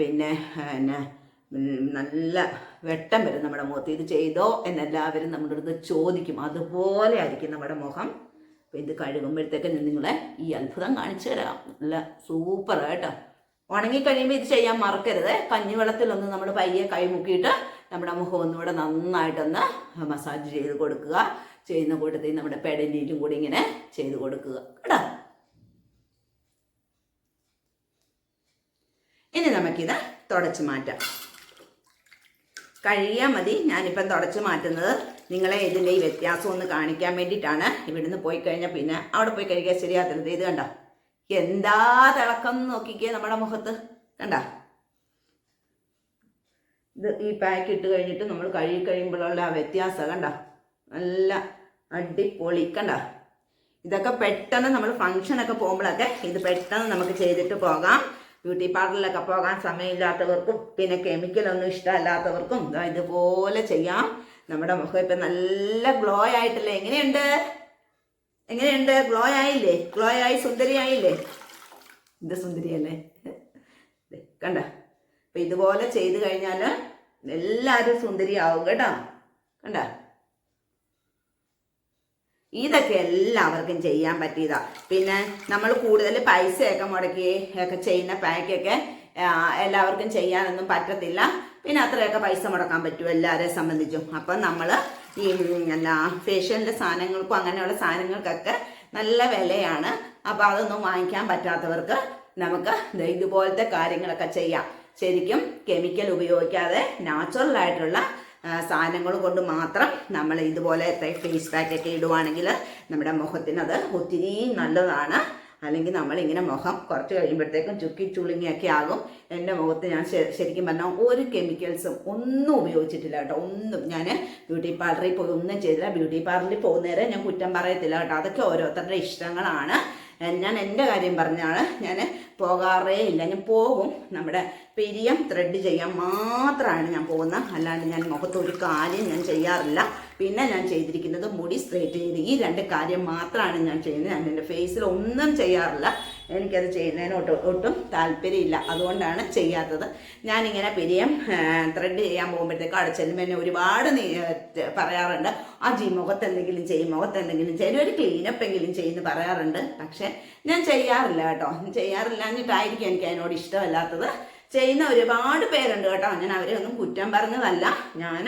പിന്നെ പിന്നെ നല്ല വെട്ടം വരും നമ്മുടെ മുഖത്ത്. ഇത് ചെയ്തോ എന്നെല്ലാവരും നമ്മുടെ അടുത്ത് ചോദിക്കും. അതുപോലെ ആയിരിക്കും നമ്മുടെ മുഖം. അപ്പോൾ ഇത് കഴുകുമ്പോഴത്തേക്ക് നിങ്ങളെ ഈ അത്ഭുതം കാണിച്ചു തരാം. നല്ല സൂപ്പർ കേട്ടോ ഉണങ്ങിക്കഴിയുമ്പോൾ ഇത് ചെയ്യാൻ മറക്കരുത്. കഞ്ഞിവെള്ളത്തിലൊന്ന് നമ്മൾ പയ്യെ കൈമുക്കിയിട്ട് നമ്മുടെ മുഖം ഒന്നുകൂടെ നന്നായിട്ടൊന്ന് മസാജ് ചെയ്ത് കൊടുക്കുക. ചെയ്യുന്ന കൂട്ടത്തിൽ നമ്മുടെ പെടലിയിലും കൂടി ഇങ്ങനെ ചെയ്ത് കൊടുക്കുക. കേട്ടോ? ഇനി നമുക്കിത് തുടച്ചു മാറ്റാം. കഴിയാൽ മതി. ഞാനിപ്പം തുടച്ച് മാറ്റുന്നത്. നിങ്ങളെ ഇതിന്റെ ഈ വ്യത്യാസം ഒന്ന് കാണിക്കാൻ വേണ്ടിയിട്ടാണ്. ഇവിടുന്ന് പോയി കഴിഞ്ഞാൽ പിന്നെ അവിടെ പോയി കഴുകിയാൽ ശരിയാകരുത് ഇത് കണ്ട? എന്താ തിളക്കം നോക്കിക്കേ നമ്മുടെ മുഖത്ത്. കണ്ട? ഇത് ഈ പാക്ക് ഇട്ട് കഴിഞ്ഞിട്ട് നമ്മൾ കഴുകി കഴിയുമ്പോഴുള്ള ആ വ്യത്യാസം കണ്ട? നല്ല അടിപൊളി. കണ്ട? ഇതൊക്കെ പെട്ടെന്ന് നമ്മൾ ഫങ്ഷനൊക്കെ പോകുമ്പോഴൊക്കെ ഇത് പെട്ടെന്ന് നമുക്ക് ചെയ്തിട്ട് പോകാം. ബ്യൂട്ടി പാർലറിലൊക്കെ പോകാൻ സമയമില്ലാത്തവർക്കും പിന്നെ കെമിക്കലൊന്നും ഇഷ്ടമല്ലാത്തവർക്കും ഇതുപോലെ ചെയ്യാം. നമ്മുടെ മുഖം ഇപ്പം നല്ല ഗ്ലോ ആയിട്ടല്ലേ? എങ്ങനെയുണ്ട്? എങ്ങനെയുണ്ട്? ഗ്ലോ ആയില്ലേ? ഗ്ലോ ആയി സുന്ദരിയായില്ലേ? ഇത് സുന്ദരിയല്ലേ? കണ്ട? അപ്പം ഇതുപോലെ ചെയ്ത് കഴിഞ്ഞാൽ എല്ലാവരും സുന്ദരിയാവും കേട്ടോ. കണ്ട? ഇതൊക്കെ എല്ലാവർക്കും ചെയ്യാൻ പറ്റിയതാ. പിന്നെ നമ്മൾ കൂടുതൽ പൈസയൊക്കെ മുടക്കി ഒക്കെ ചെയ്യുന്ന പാക്കൊക്കെ എല്ലാവർക്കും ചെയ്യാനൊന്നും പറ്റത്തില്ല. പിന്നെ അത്രയൊക്കെ പൈസ മുടക്കാൻ പറ്റും എല്ലാവരെയും സംബന്ധിച്ചും. അപ്പം നമ്മൾ ഈ എന്താ ഫേഷ്യലിന്റെ സാധനങ്ങൾക്കും അങ്ങനെയുള്ള സാധനങ്ങൾക്കൊക്കെ നല്ല വിലയാണ്. അപ്പോൾ അതൊന്നും വാങ്ങിക്കാൻ പറ്റാത്തവർക്ക് നമുക്ക് ഇതുപോലത്തെ കാര്യങ്ങളൊക്കെ ചെയ്യാം. ശരിക്കും കെമിക്കൽ ഉപയോഗിക്കാതെ നാച്ചുറൽ ആയിട്ടുള്ള സാധനങ്ങൾ കൊണ്ട് മാത്രം നമ്മൾ ഇതുപോലെ ഫേസ് പാക്കൊക്കെ ഇടുവാണെങ്കിൽ നമ്മുടെ മുഖത്തിനത് ഒത്തിരി നല്ലതാണ്. അല്ലെങ്കിൽ നമ്മളിങ്ങനെ മുഖം കുറച്ച് കഴിയുമ്പോഴത്തേക്കും ചുക്കി ചുളുങ്ങിയൊക്കെ ആകും. എന്റെ മുഖത്ത് ഞാൻ ശരിക്കും പറഞ്ഞാൽ ഒരു കെമിക്കൽസും ഒന്നും ഉപയോഗിച്ചിട്ടില്ല കേട്ടോ. ഒന്നും. ഞാൻ ബ്യൂട്ടി പാർലറിൽ പോയി ഒന്നും ചെയ്തില്ല. ബ്യൂട്ടി പാർലറിൽ പോകുന്നേരം ഞാൻ കുറ്റം പറയത്തില്ല കേട്ടോ. അതൊക്കെ ഓരോരുത്തരുടെ ഇഷ്ടങ്ങളാണ്. ഞാൻ എന്റെ കാര്യം പറഞ്ഞാണ് ഞാൻ പോകാറേ ഇല്ല. ഞാൻ പോകും. നമ്മുടെ പെരിയം ത്രെഡ് ചെയ്യാൻ മാത്രമാണ് ഞാൻ പോകുന്നത് അല്ലാണ്ട് ഞാൻ മുഖത്ത് ഒരു കാര്യം ഞാൻ ചെയ്യാറില്ല. പിന്നെ ഞാൻ ചെയ്തിരിക്കുന്നത് മുടി സ്ട്രേറ്റ് ചെയ്ത് ഈ രണ്ട് കാര്യം മാത്രമാണ് ഞാൻ ചെയ്യുന്നത്. ഞാൻ എന്റെ ഫേസിൽ ഒന്നും ചെയ്യാറില്ല. എനിക്കത് ചെയ്യുന്നതിനോട്ട് ഒട്ടും താല്പര്യമില്ല. അതുകൊണ്ടാണ് ചെയ്യാത്തത്. ഞാനിങ്ങനെ പിരിയം ത്രെഡ് ചെയ്യാൻ പോകുമ്പോഴത്തേക്ക് അവിടെ ചെല്ലുമ്പോൾ എന്നെ ഒരുപാട് പറയാറുണ്ട്. ആ ജി മുഖത്ത് എന്തെങ്കിലും ചെയ്യും മുഖത്ത് എന്തെങ്കിലും ചെയ്യും. ഒരു ക്ലീനപ്പ് എങ്കിലും ചെയ്യുന്നു പറയാറുണ്ട്. പക്ഷേ ഞാൻ ചെയ്യാറില്ല കേട്ടോ. ചെയ്യാറില്ല എന്നിട്ടായിരിക്കും എനിക്ക് അതിനോട് ഇഷ്ടമല്ലാത്തത്. ചെയ്യുന്ന ഒരുപാട് പേരുണ്ട് കേട്ടോ. ഞാൻ അവരെ ഒന്നും കുറ്റം പറഞ്ഞതല്ല. ഞാൻ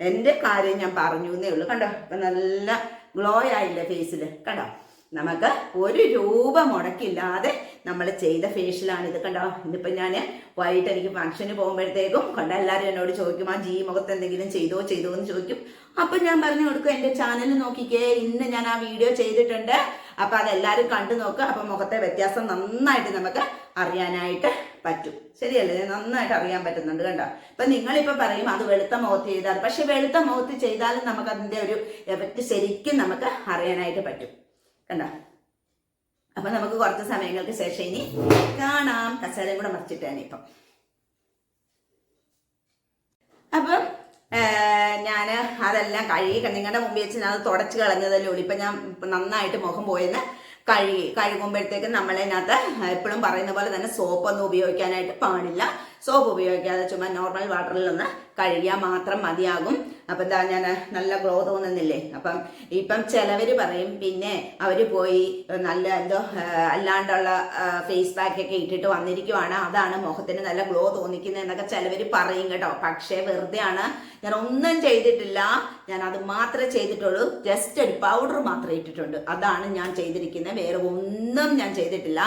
എന്റെ കാര്യം ഞാൻ പറഞ്ഞു എന്നേ ഉള്ളൂ. കണ്ടോ? ഇപ്പം നല്ല ഗ്ലോ ആയില്ലേ ഫേസിൽ കണ്ടോ? നമുക്ക് ഒരു രൂപ മുടക്കില്ലാതെ നമ്മൾ ചെയ്ത ഫേഷ്യലാണ് ഇത് കണ്ടോ? ഇതിപ്പോൾ ഞാൻ വൈകിട്ട് എനിക്ക് ഫംഗ്ഷന് പോകുമ്പോഴത്തേക്കും കണ്ട എല്ലാവരും എന്നോട് ചോദിക്കും ആ ജീ മുഖത്ത് എന്തെങ്കിലും ചെയ്തോ ചെയ്തോ എന്ന് ചോദിക്കും. അപ്പം ഞാൻ പറഞ്ഞു കൊടുക്കും എന്റെ ചാനൽ നോക്കിക്കേ ഇന്ന് ഞാൻ ആ വീഡിയോ ചെയ്തിട്ടുണ്ട്. അപ്പൊ അതെല്ലാവരും കണ്ടു നോക്കുക അപ്പൊ മുഖത്തെ വ്യത്യാസം നന്നായിട്ട് നമുക്ക് അറിയാനായിട്ട് പറ്റും. ശരിയല്ലേ? നന്നായിട്ട് അറിയാൻ പറ്റുന്നുണ്ട് കണ്ടോ? ഇപ്പൊ നിങ്ങളിപ്പോ പറയും അത് വെളുത്ത മുഖത്ത് ചെയ്താൽ പക്ഷെ വെളുത്ത മുഖത്ത് ചെയ്താലും നമുക്ക് അതിന്റെ ഒരു എഫക്റ്റ് ശരിക്കും നമുക്ക് അറിയാനായിട്ട് പറ്റും. കണ്ടോ? അപ്പൊ നമുക്ക് കുറച്ച് സമയങ്ങൾക്ക് ശേഷം ഇനി കാണാം. കസേരയും കൂടെ മറിച്ചിട്ടാണ് ഇപ്പം. അപ്പം ഞാൻ അതെല്ലാം കഴുകി നിങ്ങളുടെ മുമ്പിൽ വെച്ച് ഞാൻ അത് തുടച്ച് കളഞ്ഞതല്ലേ ഉള്ളൂ. ഇപ്പം ഞാൻ നന്നായിട്ട് മുഖം പോയെന്ന് കഴുകി കഴുകുമ്പോഴത്തേക്ക് നമ്മളതിനകത്ത് എപ്പോഴും പറയുന്ന പോലെ തന്നെ സോപ്പൊന്നും ഉപയോഗിക്കാനായിട്ട് പാടില്ല. സോപ്പ് ഉപയോഗിക്കാതെ ചുമ്മാ നോർമൽ വാട്ടറിൽ ഒന്ന് കഴുകിയാൽ മാത്രം മതിയാകും. അപ്പം എന്താ ഞാൻ നല്ല ഗ്ലോ തോന്നുന്നില്ലേ? അപ്പം ഇപ്പം ചിലവർ പറയും പിന്നെ അവർ പോയി നല്ല എന്തോ അല്ലാണ്ടുള്ള ഫേസ് പാക്കൊക്കെ ഇട്ടിട്ട് വന്നിരിക്കുവാണ്. അതാണ് മുഖത്തിന് നല്ല ഗ്ലോ തോന്നിക്കുന്നത് എന്നൊക്കെ ചിലവർ പറയും കേട്ടോ. പക്ഷേ വെറുതെ ആണ് ഞാൻ ഒന്നും ചെയ്തിട്ടില്ല. ഞാൻ അത് മാത്രമേ ചെയ്തിട്ടുള്ളൂ. ജസ്റ്റ് ഒരു പൗഡർ മാത്രമേ ഇട്ടിട്ടുണ്ട്. അതാണ് ഞാൻ ചെയ്തിരിക്കുന്നത് വേറെ ഒന്നും ഞാൻ ചെയ്തിട്ടില്ല.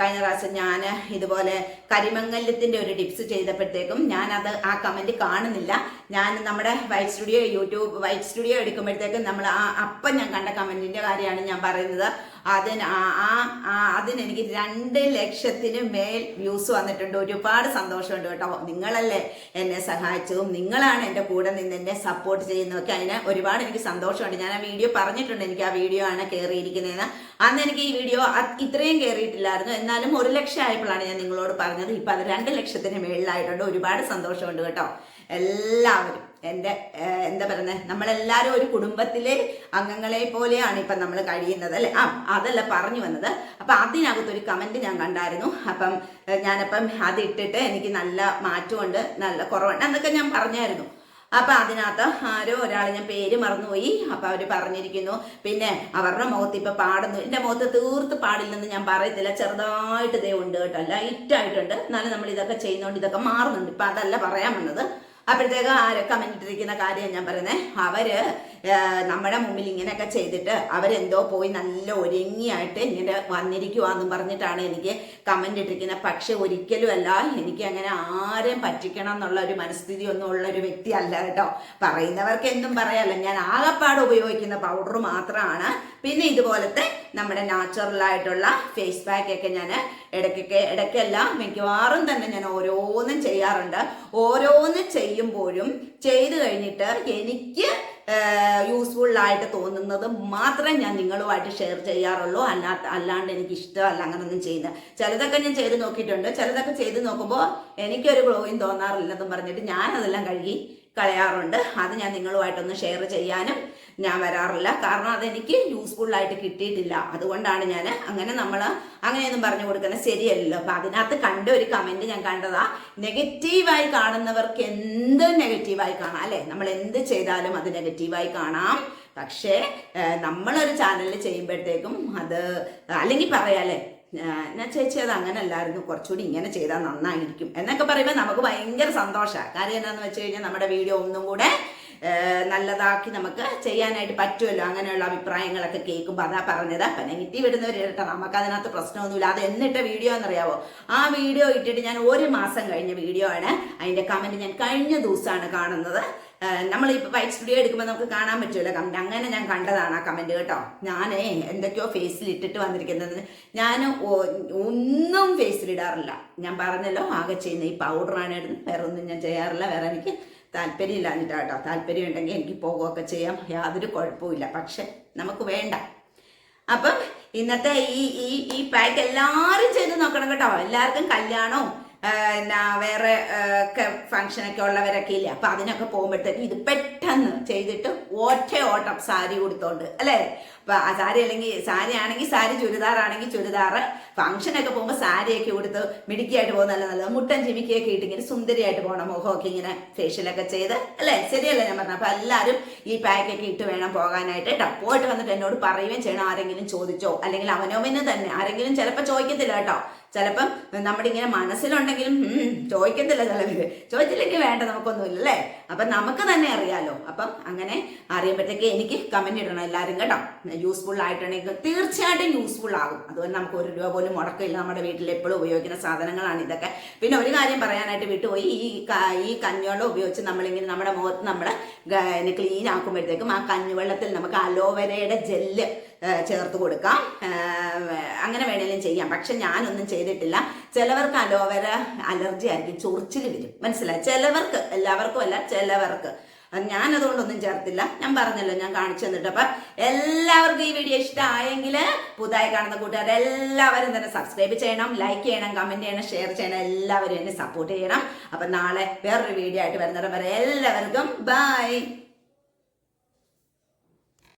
കഴിഞ്ഞ പ്രാവശ്യം ഞാൻ ഇതുപോലെ കരിമംഗല്യത്തിന്റെ ഒരു ടിപ്സ് ചെയ്തപ്പോഴത്തേക്കും ഞാനത് ആ കമന്റ് കാണുന്നില്ല. ഞാൻ നമ്മുടെ white studio YouTube white studio എടുക്കുമ്പോഴത്തേക്കും നമ്മൾ ആ അപ്പം ഞാൻ കണ്ട കമന്റിന്റെ കാര്യമാണ് ഞാൻ പറയുന്നത്. അതിന് ആ- ആ അതിനെനിക്ക് രണ്ട് ലക്ഷത്തിന് മേൽ വ്യൂസ് വന്നിട്ടുണ്ട്. ഒരുപാട് സന്തോഷമുണ്ട് കേട്ടോ. നിങ്ങളല്ലേ എന്നെ സഹായിച്ചതും നിങ്ങളാണ് എന്റെ കൂടെ നിന്ന് എന്നെ സപ്പോർട്ട് ചെയ്യുന്നതൊക്കെ. അതിന് ഒരുപാട് എനിക്ക് സന്തോഷമുണ്ട്. ഞാൻ ആ വീഡിയോ പറഞ്ഞിട്ടുണ്ട്. എനിക്ക് ആ വീഡിയോ ആണ് കയറിയിരിക്കുന്നതെന്ന് അന്ന് എനിക്ക് ഈ വീഡിയോ ഇത്രയും കയറിയിട്ടില്ലായിരുന്നു എന്നാലും ഒരു ലക്ഷം ആയപ്പോഴാണ് ഞാൻ നിങ്ങളോട് പറഞ്ഞത്. ഇപ്പം അത് രണ്ട് ലക്ഷത്തിന് മേളിലായിട്ടുണ്ട്. ഒരുപാട് സന്തോഷമുണ്ട് കേട്ടോ. എല്ലാവരും. എന്റെ എന്താ പറയുന്നത് നമ്മളെല്ലാവരും ഒരു കുടുംബത്തിലെ അംഗങ്ങളെ പോലെയാണ് ഇപ്പം നമ്മൾ കഴിയുന്നത് അല്ലേ? ആ അതല്ല പറഞ്ഞു വന്നത്. അപ്പം അതിനകത്തൊരു കമന്റ് ഞാൻ കണ്ടായിരുന്നു. അപ്പം ഞാനപ്പം അത് ഇട്ടിട്ട് എനിക്ക് നല്ല മാറ്റമുണ്ട് നല്ല കുറവുണ്ട് എന്നൊക്കെ ഞാൻ പറഞ്ഞായിരുന്നു. അപ്പം അതിനകത്ത് ആരോ ഒരാൾ ഞാൻ പേര് മറന്നുപോയി. അപ്പം അവർ പറഞ്ഞിരിക്കുന്നു. പിന്നെ അവരുടെ മുഖത്ത് ഇപ്പം പാടുന്നു. എന്റെ മുഖത്ത് തീർത്ത് പാടില്ലെന്ന് ഞാൻ പറയത്തില്ല. ചെറുതായിട്ട് ഇതേ ഉണ്ട് കേട്ടോ. ലൈറ്റ് ആയിട്ടുണ്ട്. എന്നാലും നമ്മൾ ഇതൊക്കെ ചെയ്യുന്നതുകൊണ്ട് ഇതൊക്കെ മാറുന്നുണ്ട്. ഇപ്പം അതല്ല പറയാൻ വന്നത്. അപ്പോഴത്തേക്ക് ആര് കമന്റ് ഇട്ടിരിക്കുന്ന കാര്യം ഞാൻ പറയുന്നത് അവർ നമ്മുടെ മുമ്പിൽ ഇങ്ങനെയൊക്കെ ചെയ്തിട്ട് അവരെന്തോ പോയി നല്ല ഒരുങ്ങിയായിട്ട് ഇങ്ങനെ വന്നിരിക്കുവാന്നും പറഞ്ഞിട്ടാണ് എനിക്ക് കമന്റ് ഇട്ടിരിക്കുന്നത് പക്ഷെ ഒരിക്കലും അല്ല എനിക്ക് അങ്ങനെ ആരെയും പറ്റിക്കണം എന്നുള്ള ഒരു മനസ്ഥിതി ഒന്നും ഉള്ള ഒരു വ്യക്തി അല്ല കേട്ടോ. പറയുന്നവർക്ക് എന്തും പറയാമല്ലോ ഞാൻ ആകപ്പാട് ഉപയോഗിക്കുന്ന പൗഡർ മാത്രമാണ് പിന്നെ ഇതുപോലത്തെ നമ്മുടെ നാച്ചുറൽ ആയിട്ടുള്ള ഫേസ് പാക്ക് ഒക്കെ ഞാൻ ഇടയ്ക്കൊക്കെ ഇടയ്ക്കല്ല മിക്കവാറും തന്നെ ഞാൻ ഓരോന്നും ചെയ്യാറുണ്ട്. ഓരോന്നും ഓരോന്ന് ചെയ്യുമ്പോഴും ചെയ്തു കഴിഞ്ഞിട്ട് എനിക്ക് യൂസ്ഫുൾ ആയിട്ട് തോന്നുന്നത് മാത്രമേ ഞാൻ നിങ്ങളുമായിട്ട് ഷെയർ ചെയ്യാറുള്ളൂ. അല്ലാത്ത അല്ലാണ്ട് എനിക്ക് ഇഷ്ടമല്ല അങ്ങനൊന്നും ചെയ്യുന്നത്. ചിലതൊക്കെ ഞാൻ ചെയ്ത് നോക്കിയിട്ടുണ്ട്. ചിലതൊക്കെ ചെയ്ത് നോക്കുമ്പോൾ എനിക്കൊരു ഗ്ലോയും തോന്നാറില്ലെന്നും പറഞ്ഞിട്ട് ഞാൻ അതെല്ലാം കഴുകി കളയാറുണ്ട്. അത് ഞാൻ നിങ്ങളുമായിട്ടൊന്ന് ഷെയർ ചെയ്യാനും ഞാൻ വരാറില്ല. കാരണം അതെനിക്ക് യൂസ്ഫുൾ ആയിട്ട് കിട്ടിയിട്ടില്ല. അതുകൊണ്ടാണ് ഞാൻ അങ്ങനെ നമ്മൾ അങ്ങനെയൊന്നും പറഞ്ഞു കൊടുക്കുന്നത് ശരിയല്ലല്ലോ. അപ്പൊ അതിനകത്ത് കണ്ട ഒരു കമന്റ് ഞാൻ കണ്ടതാ നെഗറ്റീവായി കാണുന്നവർക്ക് എന്ത് നെഗറ്റീവായി കാണാം? അല്ലേ? നമ്മൾ എന്ത് ചെയ്താലും അത് നെഗറ്റീവായി കാണാം. പക്ഷേ നമ്മളൊരു ചാനലിൽ ചെയ്യുമ്പോഴത്തേക്കും അത് അല്ലെങ്കിൽ പറയാല്ലേ ഞാൻ ചേച്ചി അത് അങ്ങനല്ലായിരുന്നു. കുറച്ചുകൂടി ഇങ്ങനെ ചെയ്താൽ നന്നായിരിക്കും. എന്നൊക്കെ പറയുമ്പോൾ നമുക്ക് ഭയങ്കര സന്തോഷമാണ് കാര്യം എന്താണെന്ന് വെച്ച് കഴിഞ്ഞാൽ നമ്മുടെ വീഡിയോ ഒന്നും കൂടെ നല്ലതാക്കി നമുക്ക് ചെയ്യാനായിട്ട് പറ്റുമല്ലോ? അങ്ങനെയുള്ള അഭിപ്രായങ്ങളൊക്കെ കേൾക്കുമ്പോൾ അതാ പറഞ്ഞത്. അപ്പം നെഗറ്റീവ് ഇടുന്നവർ കേട്ടോ നമുക്ക് അതിനകത്ത് പ്രശ്നമൊന്നുമില്ല. അത് എന്നിട്ട വീഡിയോ എന്നറിയാവോ? ആ വീഡിയോ ഇട്ടിട്ട് ഞാൻ ഒരു മാസം കഴിഞ്ഞ വീഡിയോ ആണ് അതിന്റെ കമന്റ് ഞാൻ കഴിഞ്ഞ ദിവസമാണ് കാണുന്നത്. നമ്മൾ ബൈക്ക് സ്റ്റുഡിയോ എടുക്കുമ്പോൾ നമുക്ക് കാണാൻ പറ്റുമല്ലോ കമന്റ് അങ്ങനെ ഞാൻ കണ്ടതാണ് ആ കമന്റ് കേട്ടോ. ഞാനേ എന്തൊക്കെയോ ഫേസിൽ ഇട്ടിട്ട് വന്നിരിക്കുന്നത്. ഞാൻ ഒന്നും ഫേസിൽ ഇടാറില്ല. ഞാൻ പറഞ്ഞല്ലോ ആകെ ചെയ്യുന്ന ഈ പൗഡറാണ് ഇടുന്നത്. വേറെ ഒന്നും ഞാൻ ചെയ്യാറില്ല. വേറെ എനിക്ക് താല്പര്യമില്ല എന്നിട്ട് കേട്ടോ താല്പര്യം ഉണ്ടെങ്കിൽ എനിക്ക് പോകുകയൊക്കെ ചെയ്യാം. യാതൊരു കുഴപ്പമില്ല പക്ഷെ നമുക്ക് വേണ്ട. അപ്പം ഇന്നത്തെ ഈ ഈ ഈ പാക്ക് എല്ലാവരും ചെയ്ത് നോക്കണം കേട്ടോ. എല്ലാവർക്കും കല്യാണവും എന്നാ വേറെ ഫങ്ഷനൊക്കെ ഉള്ളവരൊക്കെ ഇല്ലേ? അപ്പൊ അതിനൊക്കെ പോകുമ്പോഴത്തേക്കും ഇത് പെട്ടെന്ന് ചെയ്തിട്ട് ഒറ്റ ഓട്ടം സാരി കൊടുത്തോണ്ട് അല്ലേ? സാരി അല്ലെങ്കിൽ സാരി ആണെങ്കിൽ സാരി ചുരിദാർ ആണെങ്കിൽ ചുരിദാർ ഫംഗ്ഷനൊക്കെ പോകുമ്പോൾ സാരിയൊക്കെ ഉടുത്ത് മിടുക്കിയായിട്ട് പോകുന്നതല്ല നല്ലത്. മുട്ടൻ ചിമിക്കിയൊക്കെ ഇട്ട് ഇങ്ങനെ സുന്ദരിയായിട്ട് പോകണം മുഖമൊക്കെ ഇങ്ങനെ ഫേഷ്യലൊക്കെ ചെയ്ത്. അല്ലേ? ശരിയല്ലേ ഞാൻ പറഞ്ഞു അപ്പോൾ എല്ലാവരും ഈ പാക്കൊക്കെ ഇട്ട് വേണം പോകാനായിട്ട്. കേട്ടോ പോയിട്ട് വന്നിട്ട് എന്നോട് പറയുകയും ചെയ്യണം ആരെങ്കിലും ചോദിച്ചോ. അല്ലെങ്കിൽ അവനോവിന് തന്നെ. ആരെങ്കിലും ചിലപ്പോൾ ചോദിക്കത്തില്ല കേട്ടോ ചിലപ്പം നമ്മുടെ ഇങ്ങനെ മനസ്സിലുണ്ടെങ്കിലും ചോദിക്കത്തില്ല ചിലവര്. ചോദിച്ചില്ലെങ്കിൽ വേണ്ട നമുക്കൊന്നുമില്ല അല്ലേ? അപ്പം നമുക്ക് തന്നെ അറിയാലോ. അപ്പം അങ്ങനെ അറിയുമ്പോഴത്തേക്ക് എനിക്ക് കമന്റ് ഇടണം എല്ലാവരും കേട്ടോ. യൂസ്ഫുൾ ആയിട്ടുണ്ടെങ്കിൽ തീർച്ചയായിട്ടും യൂസ്ഫുൾ ആകും. അതുകൊണ്ട് നമുക്ക് ഒരു രൂപ പോലും മുടക്കില്ല. നമ്മുടെ വീട്ടിൽ എപ്പോഴും ഉപയോഗിക്കുന്ന സാധനങ്ങളാണ് ഇതൊക്കെ. പിന്നെ ഒരു കാര്യം പറയാനായിട്ട് വിട്ടുപോയി. ഈ ഈ കഞ്ഞുവെള്ളം ഉപയോഗിച്ച് നമ്മളിങ്ങനെ നമ്മുടെ മുഖത്ത് നമ്മൾ ക്ലീൻ ആക്കുമ്പോഴത്തേക്കും ആ കഞ്ഞുവെള്ളത്തിൽ നമുക്ക് അലോവേരയുടെ ജെല്ല് ചേർത്ത് കൊടുക്കാം. അങ്ങനെ വേണേലും ചെയ്യാം. പക്ഷെ ഞാനൊന്നും ചെയ്തിട്ടില്ല. ചിലവർക്ക് അലോവേര അലർജി ആയിരിക്കും. ചൊറിച്ചിൽ വരും. മനസ്സിലായി? ചിലവർക്ക് എല്ലാവർക്കും അല്ല ചിലവർക്ക്. അത് ഞാൻ അതുകൊണ്ടൊന്നും ചേർത്തില്ല. ഞാൻ പറഞ്ഞല്ലോ ഞാൻ കാണിച്ചു തന്നിട്ട്. അപ്പൊ എല്ലാവർക്കും ഈ വീഡിയോ ഇഷ്ടമായെങ്കിൽ പുതുതായി കാണുന്ന കൂട്ടുകാർ എല്ലാവരും തന്നെ സബ്സ്ക്രൈബ് ചെയ്യണം ലൈക്ക് ചെയ്യണം കമന്റ് ചെയ്യണം ഷെയർ ചെയ്യണം. എല്ലാവരും എന്നെ സപ്പോർട്ട് ചെയ്യണം. അപ്പൊ നാളെ വേറൊരു വീഡിയോ ആയിട്ട് വരുന്നവരെ വരെ എല്ലാവർക്കും ബൈ